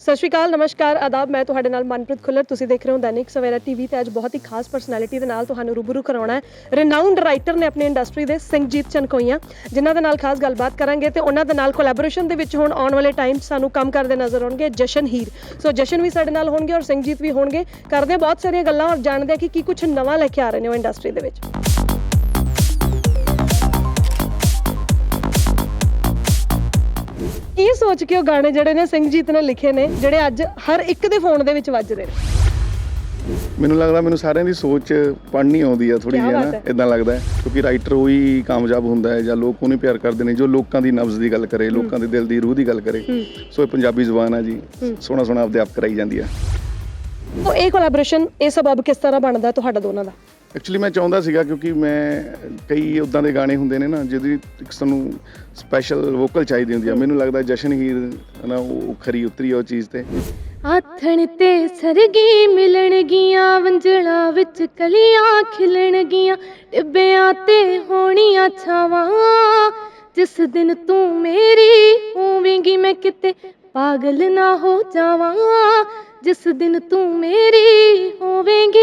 ਸਤਿ ਸ਼੍ਰੀ ਅਕਾਲ, ਨਮਸਕਾਰ, ਆਦਾਬ। ਮੈਂ ਤੁਹਾਡੇ ਨਾਲ ਮਨਪ੍ਰੀਤ ਖੁੱਲਰ। ਤੁਸੀਂ ਦੇਖ ਰਹੇ ਹੋ ਦੈਨਿਕ ਸਵੇਰਾ ਟੀਵੀ ਤੇ ਅੱਜ ਬਹੁਤ ਹੀ ਖਾਸ ਪਰਸਨੈਲਿਟੀ ਦੇ ਨਾਲ ਤੁਹਾਨੂੰ ਰੂਬਰੂ ਕਰਾਉਣਾ ਹੈ। ਰਿਨਾਊਂਡ ਰਾਈਟਰ ਨੇ ਆਪਣੀ ਇੰਡਸਟਰੀ ਦੇ ਸਿੰਘਜੀਤ ਚਨਕੋਈਆ, ਜਿਨ੍ਹਾਂ ਦੇ ਨਾਲ ਖਾਸ ਗੱਲਬਾਤ ਕਰਾਂਗੇ ਤੇ ਉਹਨਾਂ ਦੇ ਨਾਲ ਕੋਲੈਬੋਰੇਸ਼ਨ ਦੇ ਵਿੱਚ ਹੁਣ ਆਉਣ ਵਾਲੇ ਟਾਈਮ ਸਾਨੂੰ ਕੰਮ ਕਰਦੇ ਨਜ਼ਰ ਆਉਣਗੇ ਜਸ਼ਨ ਹੀਰ। ਸੋ ਜਸ਼ਨ ਵੀ ਸਾਡੇ ਨਾਲ ਹੋਣਗੇ ਔਰ ਸਿੰਘਜੀਤ ਵੀ ਹੋਣਗੇ। ਕਰਦੇ ਬਹੁਤ ਸਾਰੀਆਂ ਗੱਲਾਂ ਔਰ ਜਾਣਦੇ ਹਾਂ ਕਿ ਕੀ ਕੁਝ ਨਵਾਂ ਲੈ ਕੇ ਆ ਰਹੇ ਨੇ ਉਹ ਇੰਡਸਟਰੀ ਦੇ ਵਿੱਚ। ਕੀ ਸੋਚ ਕੇ ਉਹ ਗਾਣੇ ਜਿਹੜੇ ਨੇ ਸਿੰਘਜੀਤ ਨੇ ਲਿਖੇ ਨੇ ਜਿਹੜੇ ਅੱਜ ਹਰ ਇੱਕ ਦੇ ਫੋਨ ਦੇ ਵਿੱਚ ਵੱਜਦੇ ਨੇ। ਮੈਨੂੰ ਲੱਗਦਾ ਮੈਨੂੰ ਸਾਰਿਆਂ ਦੀ ਸੋਚ ਪੜ੍ਹਨੀ ਆਉਂਦੀ ਆ ਥੋੜੀ ਕਿਆ ਜਿਹੀ ਬਾਤ ਨਾ? ਹੈ। ਇਦਾਂ ਲੱਗਦਾ ਹੈ ਕਿਉਂਕਿ ਰਾਈਟਰ ਉਹੀ ਕਾਮਯਾਬ ਹੁੰਦਾ ਹੈ ਜਾਂ ਲੋਕ ਉਹਨੂੰ ਪਿਆਰ ਕਰਦੇ ਨੇ ਜੋ ਲੋਕਾਂ ਦੀ ਨਬਜ਼ ਦੀ ਗੱਲ ਕਰੇ ਲੋਕਾਂ ਦੇ ਦਿਲ ਦੀ ਰੂਹ ਦੀ ਗੱਲ ਕਰੇ। ਸੋ ਇਹ ਪੰਜਾਬੀ ਜ਼ੁਬਾਨ ਆ ਜੀ ਸੋਹਣਾ ਸੋਹਣਾ ਆਪਦੇ ਆਪ ਕਰਾਈ ਜਾਂਦੀ ਆ। ਉਹ ਇਹ ਕੋਲੈਬੋਰੇਸ਼ਨ ਇਹ ਸਬਬ ਕਿਸ ਤਰ੍ਹਾਂ ਬਣਦਾ ਤੁਹਾਡਾ ਦੋਨਾਂ ਦਾ? ਐਕਚੁਅਲੀ ਮੈਂ ਚਾਹੁੰਦਾ ਸੀਗਾ ਕਿਉਂਕਿ ਮੈਂ ਕਈ ਉਦਾਂ ਦੇ ਗਾਣੇ ਹੁੰਦੇ ਨੇ ਨਾ ਜਿਹਦੀ ਇੱਕ ਸਾਨੂੰ ਸਪੈਸ਼ਲ ਵੋਕਲ ਚਾਹੀਦੀ ਹੁੰਦੀ ਆ। ਮੈਨੂੰ ਲੱਗਦਾ ਜਸ਼ਨ ਹੀਰ ਨਾ ਉਹ ਖਰੀ ਉਤਰੀ ਆ ਉਹ ਚੀਜ਼ ਤੇ। ਆਥਣ ਤੇ ਸਰਗੀ ਮਿਲਣਗੀਆਂ ਵੰਜਲਾਂ ਵਿੱਚ ਕਲੀਆਂ ਖਿਲਣਗੀਆਂ ਟਿੱਬਿਆਂ ਤੇ ਹੋਣੀਆਂ ਛਾਵਾਂ। ਜਿਸ ਦਿਨ ਤੂੰ ਮੇਰੀ ਹੋਵੇਂਗੀ ਮੈਂ ਕਿਤੇ ਪਾਗਲ ਨਾ ਹੋ ਜਾਵਾਂ। ਜਿਸ ਦਿਨ ਤੂੰ ਮੇਰੀ ਹੋਵੇਂਗੀ।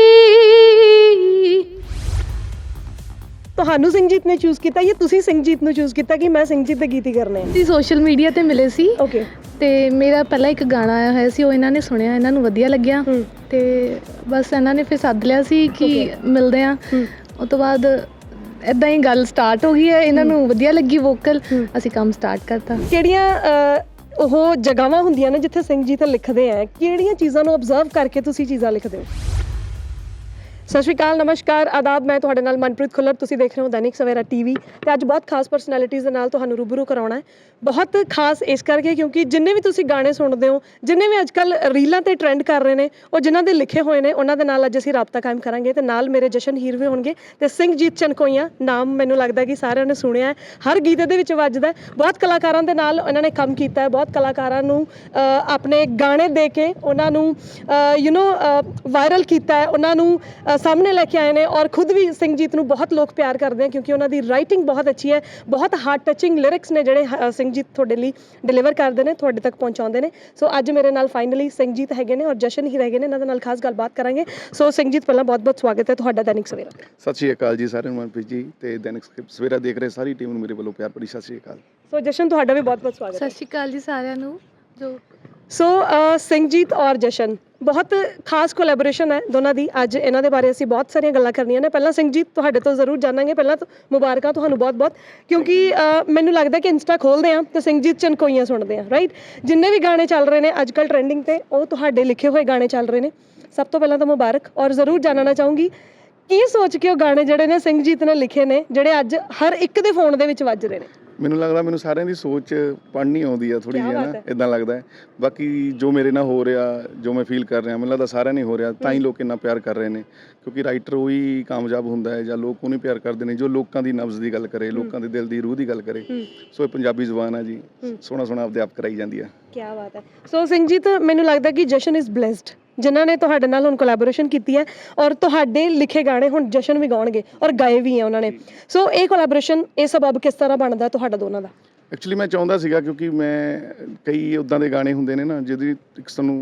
ਤੁਹਾਨੂੰ ਸਿੰਘਜੀਤ ਨੇ ਚੂਜ਼ ਕੀਤਾ ਜਾਂ ਤੁਸੀਂ ਸਿੰਘਜੀਤ ਨੂੰ ਚੂਜ਼ ਕੀਤਾ ਕਿ ਮੈਂ ਸਿੰਘਜੀਤ ਦੇ ਗੀਤ ਹੀ ਕਰਨੇ ਅਸੀਂ ਸੋਸ਼ਲ ਮੀਡੀਆ ਤੇ ਮਿਲੇ ਸੀ। ਆ ਓਕੇ ਤੇ ਮੇਰਾ ਪਹਿਲਾਂ ਇੱਕ ਗਾਣਾ ਆਇਆ ਹੋਇਆ ਸੀ ਉਹ ਇਹਨਾਂ ਨੇ ਸੁਣਿਆ ਇਹਨਾਂ ਨੂੰ ਵਧੀਆ ਲੱਗਿਆ। ਹੂੰ। ਤੇ ਬਸ ਇਹਨਾਂ ਨੇ ਫਿਰ ਸੱਦ ਲਿਆ ਸੀ ਕਿ. ਮਿਲਦੇ ਆ। ਹੂੰ। ਉਸ ਤੋਂ ਬਾਅਦ ਇਦਾਂ ਹੀ ਗੱਲ ਸਟਾਰਟ ਹੋ ਗਈ ਹੈ ਇਹਨਾਂ ਨੂੰ ਵਧੀਆ ਲੱਗੀ ਵੋਕਲ। ਅਸੀਂ ਕੰਮ ਸਟਾਰਟ ਕਰਤਾ। ਕਿਹੜੀਆਂ ਅਹ, ਉਹ ਜਗ੍ਹਾਵਾਂ ਹੁੰਦੀਆਂ ਨੇ ਜਿੱਥੇ ਸਿੰਘ ਜੀ ਤਾਂ ਲਿਖਦੇ ਆ। ਕਿਹੜੀਆਂ ਚੀਜ਼ਾਂ ਨੂੰ ਆਬਜ਼ਰਵ ਕਰਕੇ ਤੁਸੀਂ ਚੀਜ਼ਾਂ ਲਿਖਦੇ ਹੋ? ਸਤਿ ਸ਼੍ਰੀ ਅਕਾਲ, ਨਮਸਕਾਰ, ਆਦਾਬ, ਮੈਂ ਤੁਹਾਡੇ ਨਾਲ ਮਨਪ੍ਰੀਤ ਖੁੱਲਰ, ਤੁਸੀਂ ਦੇਖ ਰਹੇ ਹੋ ਦੈਨਿਕ ਸਵੇਰਾ ਟੀਵੀ ਤੇ ਅੱਜ ਬਹੁਤ ਖਾਸ ਪਰਸਨੈਲਿਟੀਜ਼ ਦੇ ਨਾਲ ਤੁਹਾਨੂੰ ਰੂਬਰੂ ਕਰਾਉਣਾ ਹੈ। ਬਹੁਤ ਖਾਸ ਇਸ ਕਰਕੇ ਕਿਉਂਕਿ ਜਿੰਨੇ ਵੀ ਤੁਸੀਂ ਗਾਣੇ ਸੁਣਦੇ ਹੋ, ਜਿੰਨੇ ਵੀ ਅੱਜਕੱਲ ਰੀਲਾਂ ਤੇ ਟ੍ਰੈਂਡ ਕਰ ਰਹੇ ਨੇ, ਉਹ ਜਿਨ੍ਹਾਂ ਦੇ ਲਿਖੇ ਹੋਏ ਨੇ, ਉਹਨਾਂ ਦੇ ਨਾਲ ਅੱਜ ਅਸੀਂ ਰਾਬਤਾ ਕਾਇਮ ਕਰਾਂਗੇ ਤੇ ਨਾਲ ਮੇਰੇ ਜਸ਼ਨ ਹੀਰ ਵੀ ਹੋਣਗੇ ਤੇ ਸਿੰਘਜੀਤ ਚਨਕੋਈਆ, ਨਾਮ ਮੈਨੂੰ ਲੱਗਦਾ ਕਿ ਸਾਰਿਆਂ ਨੇ ਸੁਣਿਆ ਹੈ। ਹਰ ਗੀਤ ਦੇ ਵਿੱਚ ਵੱਜਦਾ ਬਹੁਤ ਕਲਾਕਾਰਾਂ ਦੇ ਨਾਲ ਉਹਨਾਂ ਨੇ ਕੰਮ ਕੀਤਾ ਹੈ। ਬਹੁਤ ਕਲਾਕਾਰਾਂ ਨੂੰ ਆਪਣੇ ਗਾਣੇ ਦੇ ਕੇ ਉਹਨਾਂ ਨੂੰ ਯੂ نو ਵਾਇਰਲ ਕੀਤਾ ਹੈ। ਉਹਨਾਂ ਨੂੰ ਸਾਹਮਣੇ ਲੈ ਕੇ ਆਏ ਨੇ ਔਰ ਖੁਦ ਵੀ ਸਿੰਘਜੀਤ ਨੂੰ ਬਹੁਤ ਲੋਕ ਪਿਆਰ ਕਰਦੇ ਆ ਕਿਉਂਕਿ ਉਹਨਾਂ ਦੀ ਰਾਈਟਿੰਗ ਬਹੁਤ ਅੱਛੀ ਹੈ ਬਹੁਤ ਹਾਰਟ ਟੱਚਿੰਗ ਲਿਰਿਕਸ ਨੇ ਜਿਹੜੇ ਸਿੰਘਜੀਤ ਤੁਹਾਡੇ ਲਈ ਡਿਲੀਵਰ ਕਰਦੇ ਨੇ ਤੁਹਾਡੇ ਤੱਕ ਪਹੁੰਚਾਉਂਦੇ ਨੇ। ਸੋ ਅੱਜ ਮੇਰੇ ਨਾਲ ਫਾਈਨਲੀ ਸਿੰਘਜੀਤ ਹੈਗੇ ਨੇ ਔਰ ਜਸ਼ਨ ਹੀ ਹੈਗੇ ਨੇ ਇਹਨਾਂ ਦੇ ਨਾਲ ਖਾਸ ਗੱਲਬਾਤ ਕਰਾਂਗੇ। ਸੋ ਸਿੰਘਜੀਤ ਪਹਿਲਾਂ ਬਹੁਤ ਬਹੁਤ ਸਵਾਗਤ ਹੈ ਤੁਹਾਡਾ ਦੈਨਿਕ ਸਵੇਰਾ। ਸਤਿ ਸ਼੍ਰੀ ਅਕਾਲ ਜੀ ਸਾਰਿਆਂ ਨੂੰ ਮਨਪ੍ਰੀਤ ਜੀ ਤੇ ਦੈਨਿਕ ਸਵੇਰਾ ਦੇਖ ਰਹੇ ਸਾਰੀ ਟੀਮ ਨੂੰ ਮੇਰੇ ਵੱਲੋਂ ਪਿਆਰ ਭਰੀ ਸਤਿ ਸ਼੍ਰੀ ਅਕਾਲ। ਸੋ ਜਸ਼ਨ ਤੁਹਾਡਾ ਵੀ ਬਹੁਤ ਬਹੁਤ ਸਵਾਗਤ ਹੈ। ਸਤਿ ਸ਼੍ਰੀ ਅਕਾਲ ਜੀ ਸਾਰਿਆਂ ਨੂੰ। ਜੋ ਸੋ ਸਿੰਘਜੀਤ ਔਰ ਜਸ਼ਨ ਬਹੁਤ ਖਾਸ ਕੋਲੈਬੋਰੇਸ਼ਨ ਹੈ ਦੋਨਾਂ ਦੀ। ਅੱਜ ਇਹਨਾਂ ਦੇ ਬਾਰੇ ਅਸੀਂ ਬਹੁਤ ਸਾਰੀਆਂ ਗੱਲਾਂ ਕਰਨੀਆਂ ਨੇ। ਪਹਿਲਾਂ ਸਿੰਘਜੀਤ ਤੁਹਾਡੇ ਤੋਂ ਜ਼ਰੂਰ ਜਾਣਾਂਗੇ। ਪਹਿਲਾਂ ਤਾਂ ਮੁਬਾਰਕਾਂ ਤੁਹਾਨੂੰ ਬਹੁਤ-ਬਹੁਤ ਕਿਉਂਕਿ ਮੈਨੂੰ ਲੱਗਦਾ ਕਿ ਇੰਸਟਾ ਖੋਲਦੇ ਆ ਤੇ ਸਿੰਘਜੀਤ ਚਨਕੋਈਆਂ ਸੁਣਦੇ ਆ ਰਾਈਟ ਜਿੰਨੇ ਵੀ ਗਾਣੇ ਚੱਲ ਰਹੇ ਨੇ ਅੱਜ ਅੱਜਕੱਲ ਟ੍ਰੈਂਡਿੰਗ ਤੇ, ਉਹ ਤੁਹਾਡੇ ਲਿਖੇ ਹੋਏ ਗਾਣੇ ਚੱਲ ਰਹੇ ਨੇ। ਸਭ ਤੋਂ ਪਹਿਲਾਂ ਤਾਂ ਮੁਬਾਰਕ। ਔਰ ਜ਼ਰੂਰ ਜਾਣਨਾ ਚਾਹੂੰਗੀ, ਕੀ ਸੋਚ ਕੇ ਉਹ ਗਾਣੇ ਜਿਹੜੇ ਨੇ ਸਿੰਘਜੀਤ ਨੇ ਲਿਖੇ ਨੇ, ਜਿਹੜੇ ਅੱਜ ਹਰ ਇੱਕ ਦੇ ਫੋਨ ਦੇ ਵਿੱਚ ਵੱਜ ਰਹੇ ਨੇ? ਮੈਨੂੰ ਲੱਗਦਾ ਮੈਨੂੰ ਸਾਰਿਆਂ ਦੀ ਸੋਚ ਪੜ੍ਹਨੀ ਆਉਂਦੀ ਆ ਥੋੜੀ ਜਿਹੀ ਨਾ। ਇਦਾਂ ਲੱਗਦਾ ਹੈ। ਬਾਕੀ ਜੋ ਮੇਰੇ ਨਾਲ ਹੋ ਰਿਹਾ ਜੋ ਮੈਂ ਫੀਲ ਕਰ ਰਿਹਾ ਮੈਨੂੰ ਲੱਗਦਾ ਸਾਰਿਆਂ ਨੇ ਹੋ ਰਿਹਾ ਤਾਂ ਹੀ ਲੋਕ ਇੰਨਾ ਪਿਆਰ ਕਰ ਰਹੇ ਨੇ। ਕਿਉਂਕਿ ਰਾਈਟਰ ਉਹੀ ਕਾਮਯਾਬ ਹੁੰਦਾ ਹੈ ਜਾਂ ਲੋਕ ਉਹਨੂੰ ਪਿਆਰ ਕਰਦੇ ਨੇ ਜੋ ਲੋਕਾਂ ਦੀ ਨਬਜ਼ ਦੀ ਗੱਲ ਕਰੇ ਲੋਕਾਂ ਦੇ ਦਿਲ ਦੀ ਰੂਹ ਦੀ ਗੱਲ ਕਰੇ। ਸੋ ਇਹ ਪੰਜਾਬੀ ਜ਼ੁਬਾਨ ਆ ਜੀ। ਸੋਹਣਾ ਸੋਹਣਾ ਆਪਦੇ ਆਪ ਕਰਾਈ ਜਾਂਦੀ ਆ। ਕੀ ਬਾਤ ਹੈ। ਸੋ ਸਿੰਘਜੀਤ ਮੈਨੂੰ ਲੱਗਦਾ ਕਿ ਜਸ਼ਨ ਇਜ਼ ਬlesed ਜਿਨ੍ਹਾਂ ਨੇ ਤੁਹਾਡੇ ਨਾਲ ਹੁਣ ਕੋਲੈਬੋਰੇਸ਼ਨ ਕੀਤੀ ਹੈ ਔਰ ਤੁਹਾਡੇ ਲਿਖੇ ਗਾਣੇ ਹੁਣ ਜਸ਼ਨ ਵੀ ਗਾਉਣਗੇ ਔਰ ਗਾਏ ਵੀ ਹੈ ਉਹਨਾਂ ਨੇ। ਸੋ ਇਹ ਕੋਲੈਬੋਰੇਸ਼ਨ ਇਹ ਸਬਬ ਕਿਸ ਤਰ੍ਹਾਂ ਬਣਦਾ ਤੁਹਾਡਾ ਦੋਨਾਂ ਦਾ? ਐਕਚੁਅਲੀ ਮੈਂ ਚਾਹੁੰਦਾ ਸੀਗਾ ਕਿਉਂਕਿ ਮੈਂ ਕਈ ਉਦਾਂ ਦੇ ਗਾਣੇ ਹੁੰਦੇ ਨੇ ਨਾ ਜਿਹਦੀ ਇੱਕ ਸਾਨੂੰ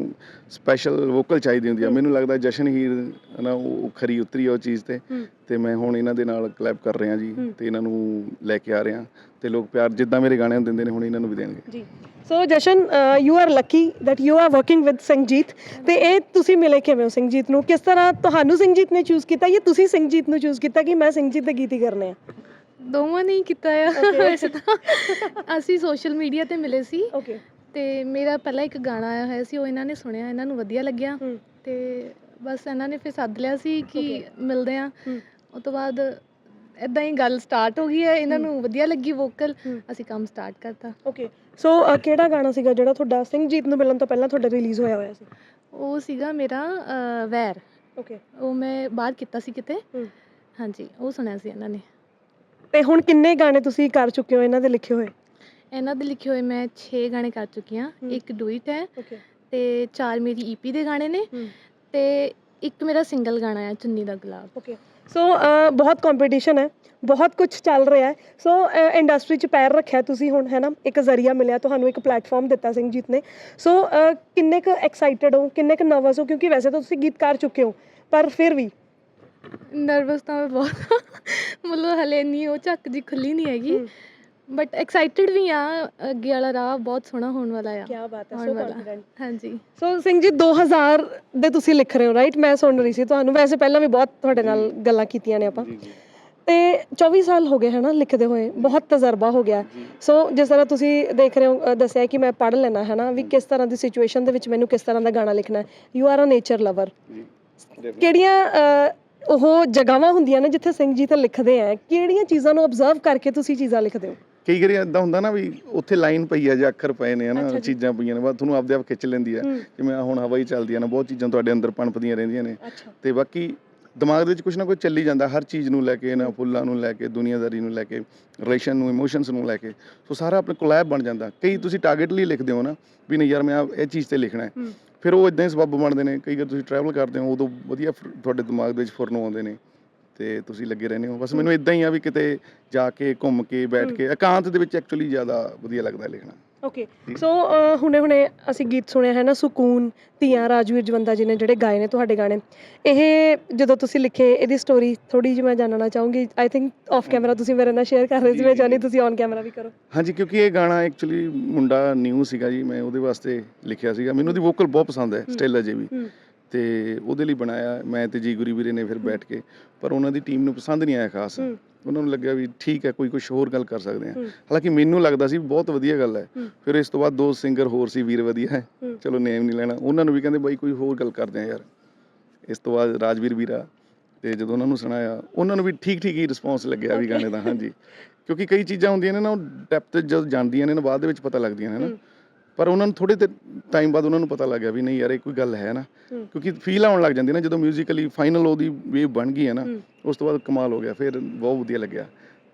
ਸਪੈਸ਼ਲ ਵੋਕਲ ਚਾਹੀਦੀ ਹੁੰਦੀ ਆ। ਮੈਨੂੰ ਲੱਗਦਾ ਜਸ਼ਨ ਹੀਰ ਨਾ ਉਹ ਖਰੀ ਉਤਰੀ ਆ ਉਹ ਚੀਜ਼ ਤੇ। ਤੇ ਮੈਂ ਹੁਣ ਇਹਨਾਂ ਦੇ ਨਾਲ ਕਲੈਬ ਕਰ ਰਿਹਾ ਜੀ ਤੇ ਇਹਨਾਂ ਨੂੰ ਲੈ ਕੇ ਆ ਰਿਹਾ। ਤੇ ਲੋਕ ਪਿਆਰ ਜਿੱਦਾਂ ਮੇਰੇ ਗਾਣਿਆਂ ਨੂੰ ਦਿੰਦੇ ਨੇ ਹੁਣ ਇਹਨਾਂ ਨੂੰ ਵੀ ਦੇਣਗੇ। ਜੀ। So Jashan you are lucky that you are working with Singhjeet ਤੇ ਇਹ ਤੁਸੀਂ ਮਿਲੇ ਕਿਵੇਂ ਹੋ ਸਿੰਘਜੀਤ ਨੂੰ? ਕਿਸ ਤਰ੍ਹਾਂ ਤੁਹਾਨੂੰ ਸਿੰਘਜੀਤ ਨੇ ਚੂਜ਼ ਕੀਤਾ ਜਾਂ ਤੁਸੀਂ ਸਿੰਘਜੀਤ ਨੂੰ ਚੂਜ਼ ਕੀਤਾ ਕਿ ਮੈਂ ਸਿੰਘਜੀਤ ਦੇ ਗੀਤ ਹੀ ਕਰਨੇ ਆ? ਦੋਵਾਂ ਨੇ ਹੀ ਕੀਤਾ ਆ ਵੈਸੇ ਤਾਂ। ਅਸੀਂ ਸੋਸ਼ਲ ਮੀਡੀਆ ਤੇ ਮਿਲੇ ਸੀ। ਓਕੇ ਤੇ ਮੇਰਾ ਪਹਿਲਾਂ ਇੱਕ ਗਾਣਾ ਆਇਆ ਹੋਇਆ ਸੀ ਉਹ ਇਹਨਾਂ ਨੇ ਸੁਣਿਆ ਇਹਨਾਂ ਨੂੰ ਵਧੀਆ ਲੱਗਿਆ। ਹੂੰ। ਤੇ ਬਸ ਇਹਨਾਂ ਨੇ ਫਿਰ ਸੱਦ ਲਿਆ ਸੀ ਕਿ Okay. ਮਿਲਦੇ ਆ ਹੂੰ। ਉਸ ਤੋਂ ਬਾਅਦ ਇਦਾਂ ਹੀ ਗੱਲ ਸਟਾਰਟ ਹੋ ਗਈ ਹੈ ਇਹਨਾਂ ਨੂੰ ਵਧੀਆ ਲੱਗੀ ਵੋਕਲ ਹੂੰ। ਅਸੀਂ ਕੰਮ ਸਟਾਰਟ ਕਰਤਾ। ਓਕੇ ਸੋ ਕਿਹੜਾ ਗਾਣਾ ਸੀਗਾ ਜਿਹੜਾ ਤੁਹਾਡਾ ਸਿੰਘਜੀਤ ਨੂੰ ਮਿਲਣ ਤੋਂ ਪਹਿਲਾਂ ਤੁਹਾਡਾ ਰਿਲੀਜ਼ ਹੋਇਆ ਹੋਇਆ ਸੀ? ਉਹ ਸੀਗਾ ਮੇਰਾ ਅਹ, ਵੈਰ। ਓਕੇ ਉਹ ਮੈਂ ਬਾਹਰ ਕੀਤਾ ਸੀ ਕਿਤੇ। ਹੂੰ। ਹਾਂਜੀ ਉਹ ਸੁਣਿਆ ਸੀ ਇਹਨਾਂ ਨੇ। ਤੇ ਹੁਣ ਕਿੰਨੇ ਗਾਣੇ ਤੁਸੀਂ ਕਰ ਚੁੱਕੇ ਹੋ ਇਹਨਾਂ ਦੇ ਲਿਖੇ ਹੋਏ? ਇਹਨਾਂ ਦੇ ਲਿਖੇ ਹੋਏ ਮੈਂ 6 ਗਾਣੇ ਕਰ ਚੁੱਕੀ ਹਾਂ। ਇੱਕ ਡੁਇਟ ਹੈ ਤੇ ਚਾਰ ਮੇਰੀ ਈਪੀ ਦੇ ਗਾਣੇ ਨੇ ਤੇ ਇੱਕ ਮੇਰਾ ਸਿੰਗਲ ਗਾਣਾ ਹੈ ਚੁੰਨੀ ਦਾ ਗੁਲਾਬ। ਓਕੇ। ਸੋ ਬਹੁਤ ਕੰਪੀਟੀਸ਼ਨ ਹੈ ਬਹੁਤ ਕੁਝ ਚੱਲ ਰਿਹਾ ਹੈ। ਸੋ ਇੰਡਸਟਰੀ 'ਚ ਪੈਰ ਰੱਖਿਆ ਤੁਸੀਂ ਹੁਣ ਹੈ ਨਾ? ਇੱਕ ਜ਼ਰੀਆ ਮਿਲਿਆ ਤੁਹਾਨੂੰ ਇੱਕ ਪਲੇਟਫਾਰਮ ਦਿੱਤਾ ਸਿੰਘਜੀਤ ਨੇ। ਸੋ ਕਿੰਨੇ ਕੁ ਐਕਸਾਈਟਡ ਹੋ ਕਿੰਨੇ ਕੁ ਨਰਵਸ ਹੋ? ਕਿਉਂਕਿ ਵੈਸੇ ਤਾਂ ਤੁਸੀਂ ਗੀਤ ਕਰ ਚੁੱਕੇ ਹੋ ਪਰ ਫਿਰ ਵੀ ਨਰਵਸ ਤਾਂ ਮੈਂ ਬਹੁਤ ਮਤਲਬ ਹਲੇ ਨਹੀਂ ਉਹ ਝੱਕ ਜੀ ਖੁੱਲੀ ਨਹੀਂ ਹੈਗੀ। ਬਟ ਐਕਸਾਈਟਿਡ ਵੀ ਆ ਅੱਗੇ ਵਾਲਾ ਰਾਹ ਬਹੁਤ ਸੋਹਣਾ ਹੋਣ ਵਾਲਾ ਆ। ਕੀ ਬਾਤ ਹੈ ਆਉਣ ਸੋ ਵਾਲਾ। ਕੌਨਫੀਡੈਂਟ ਹਾਂਜੀ। ਸੋ ਸਿੰਘ ਜੀ 2000 ਦੇ ਤੁਸੀਂ ਲਿਖ ਰਹੇ ਹੋ ਰਾਈਟ ਮੈਂ ਸੁਣ ਰਹੀ ਸੀ ਤੁਹਾਨੂੰ। ਵੈਸੇ ਪਹਿਲਾਂ ਵੀ ਬਹੁਤ ਤੁਹਾਡੇ ਨਾਲ ਗੱਲਾਂ ਕੀਤੀਆਂ ਨੇ ਆਪਾਂ। ਜੀ ਜੀ। ਤੇ 24 ਸਾਲ ਹੋ ਗਏ ਹਨਾ ਲਿਖਦੇ ਹੋਏ। ਬਹੁਤ ਤਜਰਬਾ ਹੋ ਗਿਆ। ਸੋ ਜਿਸ ਤਰ੍ਹਾਂ ਤੁਸੀਂ ਦੇਖ ਰਹੇ ਹੋ ਅ, ਦੱਸਿਆ ਕਿ ਮੈਂ ਪੜ੍ਹ ਲੈਣਾ ਹੈ ਨਾ ਵੀ ਕਿਸ ਤਰ੍ਹਾਂ ਦੀ ਸਿਚੁਏਸ਼ਨ ਦੇ ਵਿੱਚ ਮੈਨੂੰ ਕਿਸ ਤਰ੍ਹਾਂ ਦਾ ਗਾਣਾ ਲਿਖਣਾ ਹੈ। You are a nature lover ਜੀ। ਕਿਹੜੀਆਂ ਅ, ਉਹ ਜਗ੍ਹਾਵਾਂ ਹੁੰਦੀਆਂ ਨੇ ਜਿੱਥੇ ਸਿੰਘ ਜੀ ਤਾਂ ਲਿਖਦੇ ਆ। ਕਿਹੜੀਆਂ ਚੀਜ਼ਾਂ ਨੂੰ ਅਬਜ਼ਰਵ ਕਰਕੇ ਤੁਸੀਂ ਚੀਜ਼ਾਂ ਲਿਖਦੇ ਹੋ? ਕਈ ਵਾਰੀ ਇਦਾਂ ਹੁੰਦਾ ਨਾ ਵੀ ਉੱਥੇ ਲਾਈਨ ਪਈ ਆ ਜਾਂ ਅੱਖਰ ਪਏ ਨੇ ਹਨਾ। ਚੀਜ਼ਾਂ ਪਈਆਂ ਨੇ ਬਾਅਦ ਤੁਹਾਨੂੰ ਆਪਦੇ ਆਪ ਖਿੱਚ ਲੈਂਦੀ ਆ। ਜਿਵੇਂ ਹੁਣ ਹਵਾ ਹੀ ਚੱਲਦੀ ਆ ਨਾ ਬਹੁਤ ਚੀਜ਼ਾਂ ਤੁਹਾਡੇ ਅੰਦਰ ਪਣਪਦੀਆਂ ਰਹਿੰਦੀਆਂ ਨੇ। ਤੇ ਬਾਕੀ ਦਿਮਾਗ ਦੇ ਵਿੱਚ ਕੁਝ ਨਾ ਕੁਝ ਚੱਲੀ ਜਾਂਦਾ ਹਰ ਚੀਜ਼ ਨੂੰ ਲੈ ਕੇ ਨਾ ਫੁੱਲਾਂ ਨੂੰ ਲੈ ਕੇ ਦੁਨੀਆਦਾਰੀ ਨੂੰ ਲੈ ਕੇ ਰਿਲੇਸ਼ਨ ਨੂੰ ਇਮੋਸ਼ਨਸ ਨੂੰ ਲੈ ਕੇ। ਸੋ ਸਾਰਾ ਆਪਣੇ ਕੋਲੈਬ ਬਣ ਜਾਂਦਾ। ਕਈ ਤੁਸੀਂ ਟਾਰਗੇਟ ਲਈ ਲਿਖਦੇ ਹੋ ਨਾ ਵੀ ਨਹੀਂ ਯਾਰ ਮੈਂ ਇਹ ਚੀਜ਼ ਤੇ ਲਿਖਣਾ ਹੂੰ। ਫਿਰ ਉਹ ਇਦਾਂ ਹੀ ਸਬੱਬ ਬਣਦੇ ਨੇ, ਕਈ ਵਾਰ ਤੁਸੀਂ ਟਰੈਵਲ ਕਰਦੇ ਹੋ, ਉਦੋਂ ਵਧੀਆ ਫਿਰ ਤੁਹਾਡੇ ਦਿਮਾਗ ਦੇ ਵਿੱਚ ਫੁਰਨ ਆਉਂਦੇ ਨੇ। ਤੇ ਤੁਸੀਂ ਲੱਗੇ ਰਹਿੰਦੇ ਹੋ। ਬਸ ਮੈਨੂੰ ਇਦਾਂ ਹੀ ਆ ਵੀ ਕਿਤੇ ਜਾ ਕੇ ਘੁੰਮ ਕੇ ਬੈਠ। ਕੇ ਇਕਾਂਤ ਦੇ ਵਿੱਚ ਐਕਚੁਅਲੀ ਜ਼ਿਆਦਾ ਵਧੀਆ ਲੱਗਦਾ ਲਿਖਣਾ। ਓਕੇ ਜੀ। ਸੋ ਹੁਣੇ ਹੁਣੇ ਅਸੀਂ ਗੀਤ ਸੁਣਿਆ ਹੈ ਨਾ ਸਕੂਨ ਧੀਆਂ ਰਾਜਵੀਰ ਜਵੰਦਾ ਜੀ ਨੇ ਜਿਹੜੇ ਗਾਏ ਨੇ ਤੁਹਾਡੇ ਗਾਣੇ। ਇਹ ਜਦੋਂ ਤੁਸੀਂ ਲਿਖੇ ਇਹਦੀ ਸਟੋਰੀ ਥੋੜੀ ਜਿਹੀ ਮੈਂ ਜਾਣਨਾ ਚਾਹੂੰਗੀ। ਆਈ ਥਿੰਕ ਆਫ ਕੈਮਰਾ ਤੁਸੀਂ ਮੇਰੇ ਨਾਲ ਸ਼ੇਅਰ ਕਰ ਰਹੇ ਸੀ ਜੀ, ਮੈਂ ਜੀ, ਚਾਹਨੀ ਜੀ। ਤੁਸੀਂ ਔਨ ਕੈਮਰਾ ਵੀ ਕਰੋ। ਹਾਂਜੀ ਕਿਉਂਕਿ ਇਹ ਗਾਣਾ ਐਕਚੁਅਲੀ ਮੁੰਡਾ ਨਿਊ ਸੀਗਾ ਜੀ ਮੈਂ ਉਹਦੇ ਵਾਸਤੇ ਲਿਖਿਆ ਸੀਗਾ। ਮੈਨੂੰ ਉਹਦੀ ਵੋਕਲ ਬਹੁਤ ਪਸੰਦ ਹੈ। ਸਟੇਲ ਅਜੇ ਵੀ। ਤੇ ਉਹਦੇ ਲਈ ਬਣਾਇਆ ਮੈਂ ਤੇ ਜੀ ਗੁਰੀ ਵੀਰੇ ਨੇ ਫਿਰ ਬੈਠ ਕੇ ਪਰ ਉਹਨਾਂ ਦੀ ਟੀਮ ਨੂੰ ਪਸੰਦ ਨਹੀਂ ਆਇਆ ਖਾਸ। ਉਹਨਾਂ ਨੂੰ ਲੱਗਿਆ ਵੀ ਠੀਕ ਹੈ ਕੋਈ ਕੁਝ ਹੋਰ ਗੱਲ ਕਰ ਸਕਦੇ ਹੂੰ। ਹਾਲਾਂਕਿ ਮੈਨੂੰ ਲੱਗਦਾ ਸੀ ਬਹੁਤ ਵਧੀਆ ਗੱਲ ਹੈ। ਫਿਰ ਇਸ ਤੋਂ ਬਾਅਦ ਦੋ ਸਿੰਗਰ ਹੋਰ ਸੀ ਵੀਰ ਵਧੀਆ ਹੈ। ਚਲੋ ਨੇਮ ਨਹੀਂ ਲੈਣਾ ਉਹਨਾਂ ਨੂੰ ਵੀ ਕਹਿੰਦੇ ਬਾਈ ਕੋਈ ਹੋਰ ਗੱਲ ਕਰਦੇ ਆ ਯਾਰ ਇਸ ਤੋਂ ਬਾਅਦ ਰਾਜਵੀਰ ਵੀਰਾ ਤੇ ਜਦੋਂ ਉਹਨਾਂ ਨੂੰ ਸੁਣਾਇਆ ਉਹਨਾਂ ਨੂੰ ਵੀ ਠੀਕ ਠੀਕ ਹੀ ਰਿਸਪੌਂਸ ਲੱਗਿਆ ਵੀ. ਗਾਣੇ ਦਾ ਹਾਂਜੀ ਕਿਉਂਕਿ ਕਈ ਚੀਜ਼ਾਂ ਹੁੰਦੀਆਂ ਨੇ ਨਾ ਉਹ ਡੈਪਥ ਜਦ ਜਾਂਦੀਆਂ ਨੇ ਨਾ ਬਾਅਦ ਦੇ ਵਿੱਚ ਪਤਾ ਲੱਗਦੀਆਂ ਨੇ ਨਾ। ਪਰ ਉਹਨਾਂ ਨੂੰ ਥੋੜੇ ਟਾਈਮ ਬਾਅਦ ਉਹਨਾਂ ਨੂੰ ਪਤਾ ਲੱਗ ਗਿਆ ਵੀ ਨਹੀਂ ਯਾਰ ਇਹ ਕੋਈ ਗੱਲ ਹੈ ਨਾ। ਕਿਉਂਕਿ ਫੀਲ ਆਉਣ ਲੱਗ ਜਾਂਦੀ ਨਾ ਜਦੋਂ ਮਿਊਜ਼ੀਕਲੀ ਫਾਈਨਲ ਉਹਦੀ ਵੇਵ ਬਣ ਗਈ ਹੈ ਨਾ। ਉਸ ਤੋਂ ਬਾਅਦ ਕਮਾਲ ਹੋ ਗਿਆ ਫਿਰ ਬਹੁਤ ਵਧੀਆ ਲੱਗਿਆ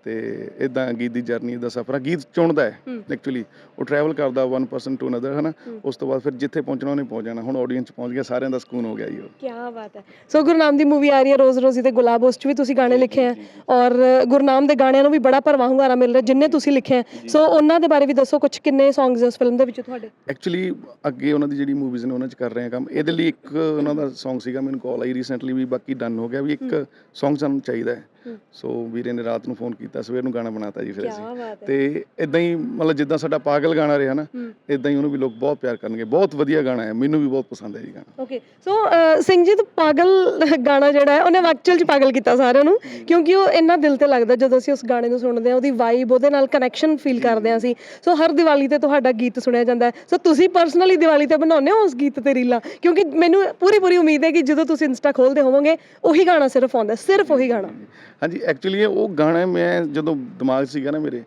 ਤੇ ਇਦਾਂ ਗੀਤ ਦੀ ਜਰਨੀ ਦਾ ਸਫ਼ਰ ਆ। ਗੀਤ ਚੁਣਦਾ ਹੈ। ਐਕਚੁਅਲੀ ਉਹ ਟਰੈਵਲ ਕਰਦਾ ਵਨ ਪਰਸਨ ਟੂ ਅਨਦਰ ਹਨਾ। ਉਸ ਤੋਂ ਬਾਅਦ ਫਿਰ ਜਿੱਥੇ ਪਹੁੰਚਣਾ ਉਹਨੇ ਪਹੁੰਚ ਜਾਣਾ। ਹੁਣ ਆਡੀਅנס ਪਹੁੰਚ ਗਿਆ ਸਾਰਿਆਂ ਦਾ ਸਕੂਨ ਹੋ ਗਿਆ ਜੀ ਉਹ। ਕੀ ਬਾਤ ਹੈ। ਸੋ ਗੁਰਨਾਮ ਦੀ ਮੂਵੀ ਆ ਰਹੀ ਹੈ ਰੋਜ਼ ਰੋਜ਼ੀ ਤੇ ਗੁਲਾਬ ਉਸ 'ਚ ਵੀ ਤੁਸੀਂ ਗਾਣੇ ਲਿਖੇ ਹੈ ਔਰ ਗੁਰਨਾਮ ਦੇ ਗਾਣਿਆਂ ਨੂੰ ਵੀ ਬੜਾ ਭਰਵਾਂ ਹੁੰਗਾਰਾ ਮਿਲ ਰਿਹਾ ਜਿੰਨੇ ਤੁਸੀਂ ਲਿਖੇ ਹੈ ਸੋ ਉਹਨਾਂ ਦੇ ਬਾਰੇ ਵੀ ਦੱਸੋ ਕੁਝ ਕਿੰਨੇ ਸੌਂਗਸ ਉਸ ਫਿਲਮ ਦੇ ਵਿੱਚ ਤੁਹਾਡੇ? ਐਕਚੁਅਲੀ ਅੱਗੇ ਉਹਨਾਂ ਦੀ ਜਿਹੜੀ ਮੂਵੀਜ਼ ਨੇ ਉਹਨਾਂ 'ਚ ਕਰ ਰਹੇ ਆ ਕੰਮ। ਇਹਦੇ ਲਈ ਇੱਕ ਉਹਨਾਂ ਦਾ Song ਸੀਗਾ ਮੈਨੂੰ ਕਾਲ ਆਈ ਰੀਸੈਂਟਲੀ ਵੀ ਬਾਕੀ ਡਨ ਹੋ ਗਿਆ ਵੀ ਇੱਕ Song ਸਾਨੂੰ ਚਾਹੀਦਾ। ਸੋ ਵੀਰੇ ਨੇ ਰਾਤ ਨੂੰ ਫੋਨ ਕੀਤਾ। ਸਵੇਰ ਨੂੰ ਗਾਣਾ ਬਣਾਤਾ ਜੀ ਫਿਰ ਅਸੀਂ। ਤੇ ਇਦਾਂ ਹੀ ਮਤਲਬ ਜਿੱਦਾਂ ਸਾਡਾ ਪਾਗਲ ਗਾਣਾ ਰਿਹਾ ਨਾ। ਇਦਾਂ ਹੀ ਉਹਨੂੰ ਵੀ ਲੋਕ ਬਹੁਤ ਪਿਆਰ ਕਰਨਗੇ। ਬਹੁਤ ਵਧੀਆ ਗਾਣਾ ਹੈ ਮੈਨੂੰ ਵੀ ਬਹੁਤ ਪਸੰਦ ਹੈ ਜੀ ਗਾਣਾ। ਓਕੇ ਸੋ ਸਿੰਘ ਜੀ ਤਾਂ ਪਾਗਲ ਗਾਣਾ ਜਿਹੜਾ ਹੈ ਉਹਨੇ ਐਕਚੁਅਲ ਚ ਪਾਗਲ ਕੀਤਾ ਸਾਰਿਆਂ ਨੂੰ ਕਿਉਂਕਿ ਉਹ ਇੰਨਾ ਦਿਲ ਤੇ ਲੱਗਦਾ ਜਦੋਂ ਅਸੀਂ ਉਸ ਗਾਣੇ ਨੂੰ ਸੁਣਦੇ ਹਾਂ ਉਹਦੀ ਵਾਈਬ ਉਹਦੇ ਨਾਲ ਕਨੈਕਸ਼ਨ ਫੀਲ ਕਰਦੇ ਹਾਂ ਅਸੀਂ। ਸੋ ਹਰ ਦੀਵਾਲੀ ਤੇ ਤੁਹਾਡਾ ਗੀਤ ਸੁਣਿਆ ਜਾਂਦਾ ਹੈ। ਸੋ ਤੁਸੀਂ ਪਰਸਨਲੀ ਦੀਵਾਲੀ ਤੇ ਬਣਾਉਂਦੇ ਹੋ ਉਸ ਗੀਤ ਤੇ ਰੀਲਾਂ? ਕਿਉਂਕਿ ਮੈਨੂੰ ਪੂਰੀ ਪੂਰੀ ਉਮੀਦ ਹੈ ਕਿ ਜਦੋਂ ਤੁਸੀਂ ਇੰਸਟਾ ਖੋਲਦੇ ਹੋਵੋਗੇ ਉਹੀ ਗਾਣਾ ਸਿਰਫ ਆਉਂਦਾ ਸਿਰਫ ਉਹੀ ਗਾਣਾ। ਹਾਂਜੀ ਐਕਚੁਅਲੀ ਉਹ ਗਾਣਾ ਮੈਂ ਜਦੋਂ ਦਿਮਾਗ ਸੀਗਾ ਨਾ ਮੇਰੇ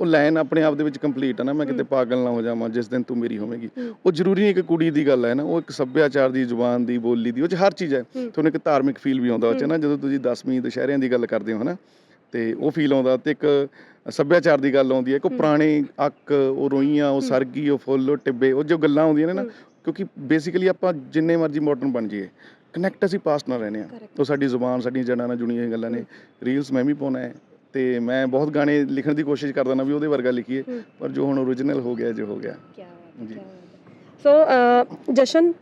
ਉਹ ਲਾਈਨ ਆਪਣੇ ਆਪ ਦੇ ਵਿੱਚ ਕੰਪਲੀਟ ਹੈ ਨਾ ਮੈਂ ਕਿਤੇ ਪਾਗਲ ਨਾ ਹੋ ਜਾਵਾਂ ਜਿਸ ਦਿਨ ਤੂੰ ਮੇਰੀ ਹੋਵੇਂਗੀ। ਉਹ ਜ਼ਰੂਰੀ ਨਹੀਂ ਕਿ ਕੁੜੀ ਦੀ ਗੱਲ ਹੈ ਨਾ ਉਹ ਇੱਕ ਸੱਭਿਆਚਾਰ ਦੀ ਜ਼ੁਬਾਨ ਦੀ ਬੋਲੀ ਦੀ ਉਹ 'ਚ ਹਰ ਚੀਜ਼ ਹੈ। ਤੁਹਾਨੂੰ ਇੱਕ ਧਾਰਮਿਕ ਫੀਲ ਵੀ ਆਉਂਦਾ ਉਹ 'ਚ ਨਾ ਜਦੋਂ ਤੁਸੀਂ ਦਸਵੀਂ ਦੁਸ਼ਹਿਰਿਆਂ ਦੀ ਗੱਲ ਕਰਦੇ ਹੋ ਨਾ ਤੇ ਉਹ ਫੀਲ ਆਉਂਦਾ ਤੇ ਇੱਕ ਸੱਭਿਆਚਾਰ ਦੀ ਗੱਲ ਆਉਂਦੀ ਹੈ ਕਿ। ਪੁਰਾਣੇ ਅੱਕ ਉਹ ਰੋਈਆਂ ਉਹ। ਸਰਗੀ ਉਹ ਫੁੱਲ ਉਹ ਟਿੱਬੇ ਉਹ ਜੋ ਗੱਲਾਂ ਆਉਂਦੀਆਂ ਨੇ ਨਾ। ਕਿਉਂਕਿ ਬੇਸਿਕਲੀ ਆਪਾਂ ਜਿੰਨੇ ਮਰਜ਼ੀ ਮਾਡਰਨ ਬਣ ਜਾਈਏ ਕਨੈਕਟ ਅਸੀਂ ਪਾਸਟ ਨਾਲ ਰਹਿੰਦੇ ਆ. ਉਹ ਸਾਡੀ ਜ਼ੁਬਾਨ ਸਾਡੀਆਂ ਜੜ੍ਹਾਂ ਨਾਲ ਜੁੜੀਆਂ ਹੋਈਆਂ ਗੱਲਾਂ ਨੇ। ਰੀਲਸ ਮੈਂ ਵੀ ਪਾਉਣਾ ਹੈ ਤੇ ਮੈਂ ਬਹੁਤ ਗਾਣੇ ਲਿਖਣ ਦੀ ਕੋਸ਼ਿਸ਼ ਕਰਦਾ ਨਾ ਵੀ ਉਹਦੇ ਵਰਗਾ ਲਿਖੀਏ। ਪਰ ਜੋ ਹੁਣ ਓਰੀਜਨਲ ਹੋ ਗਿਆ ਜੋ ਹੋ ਗਿਆ। ਜੀ। ਸੋ ਜਸ਼ਨ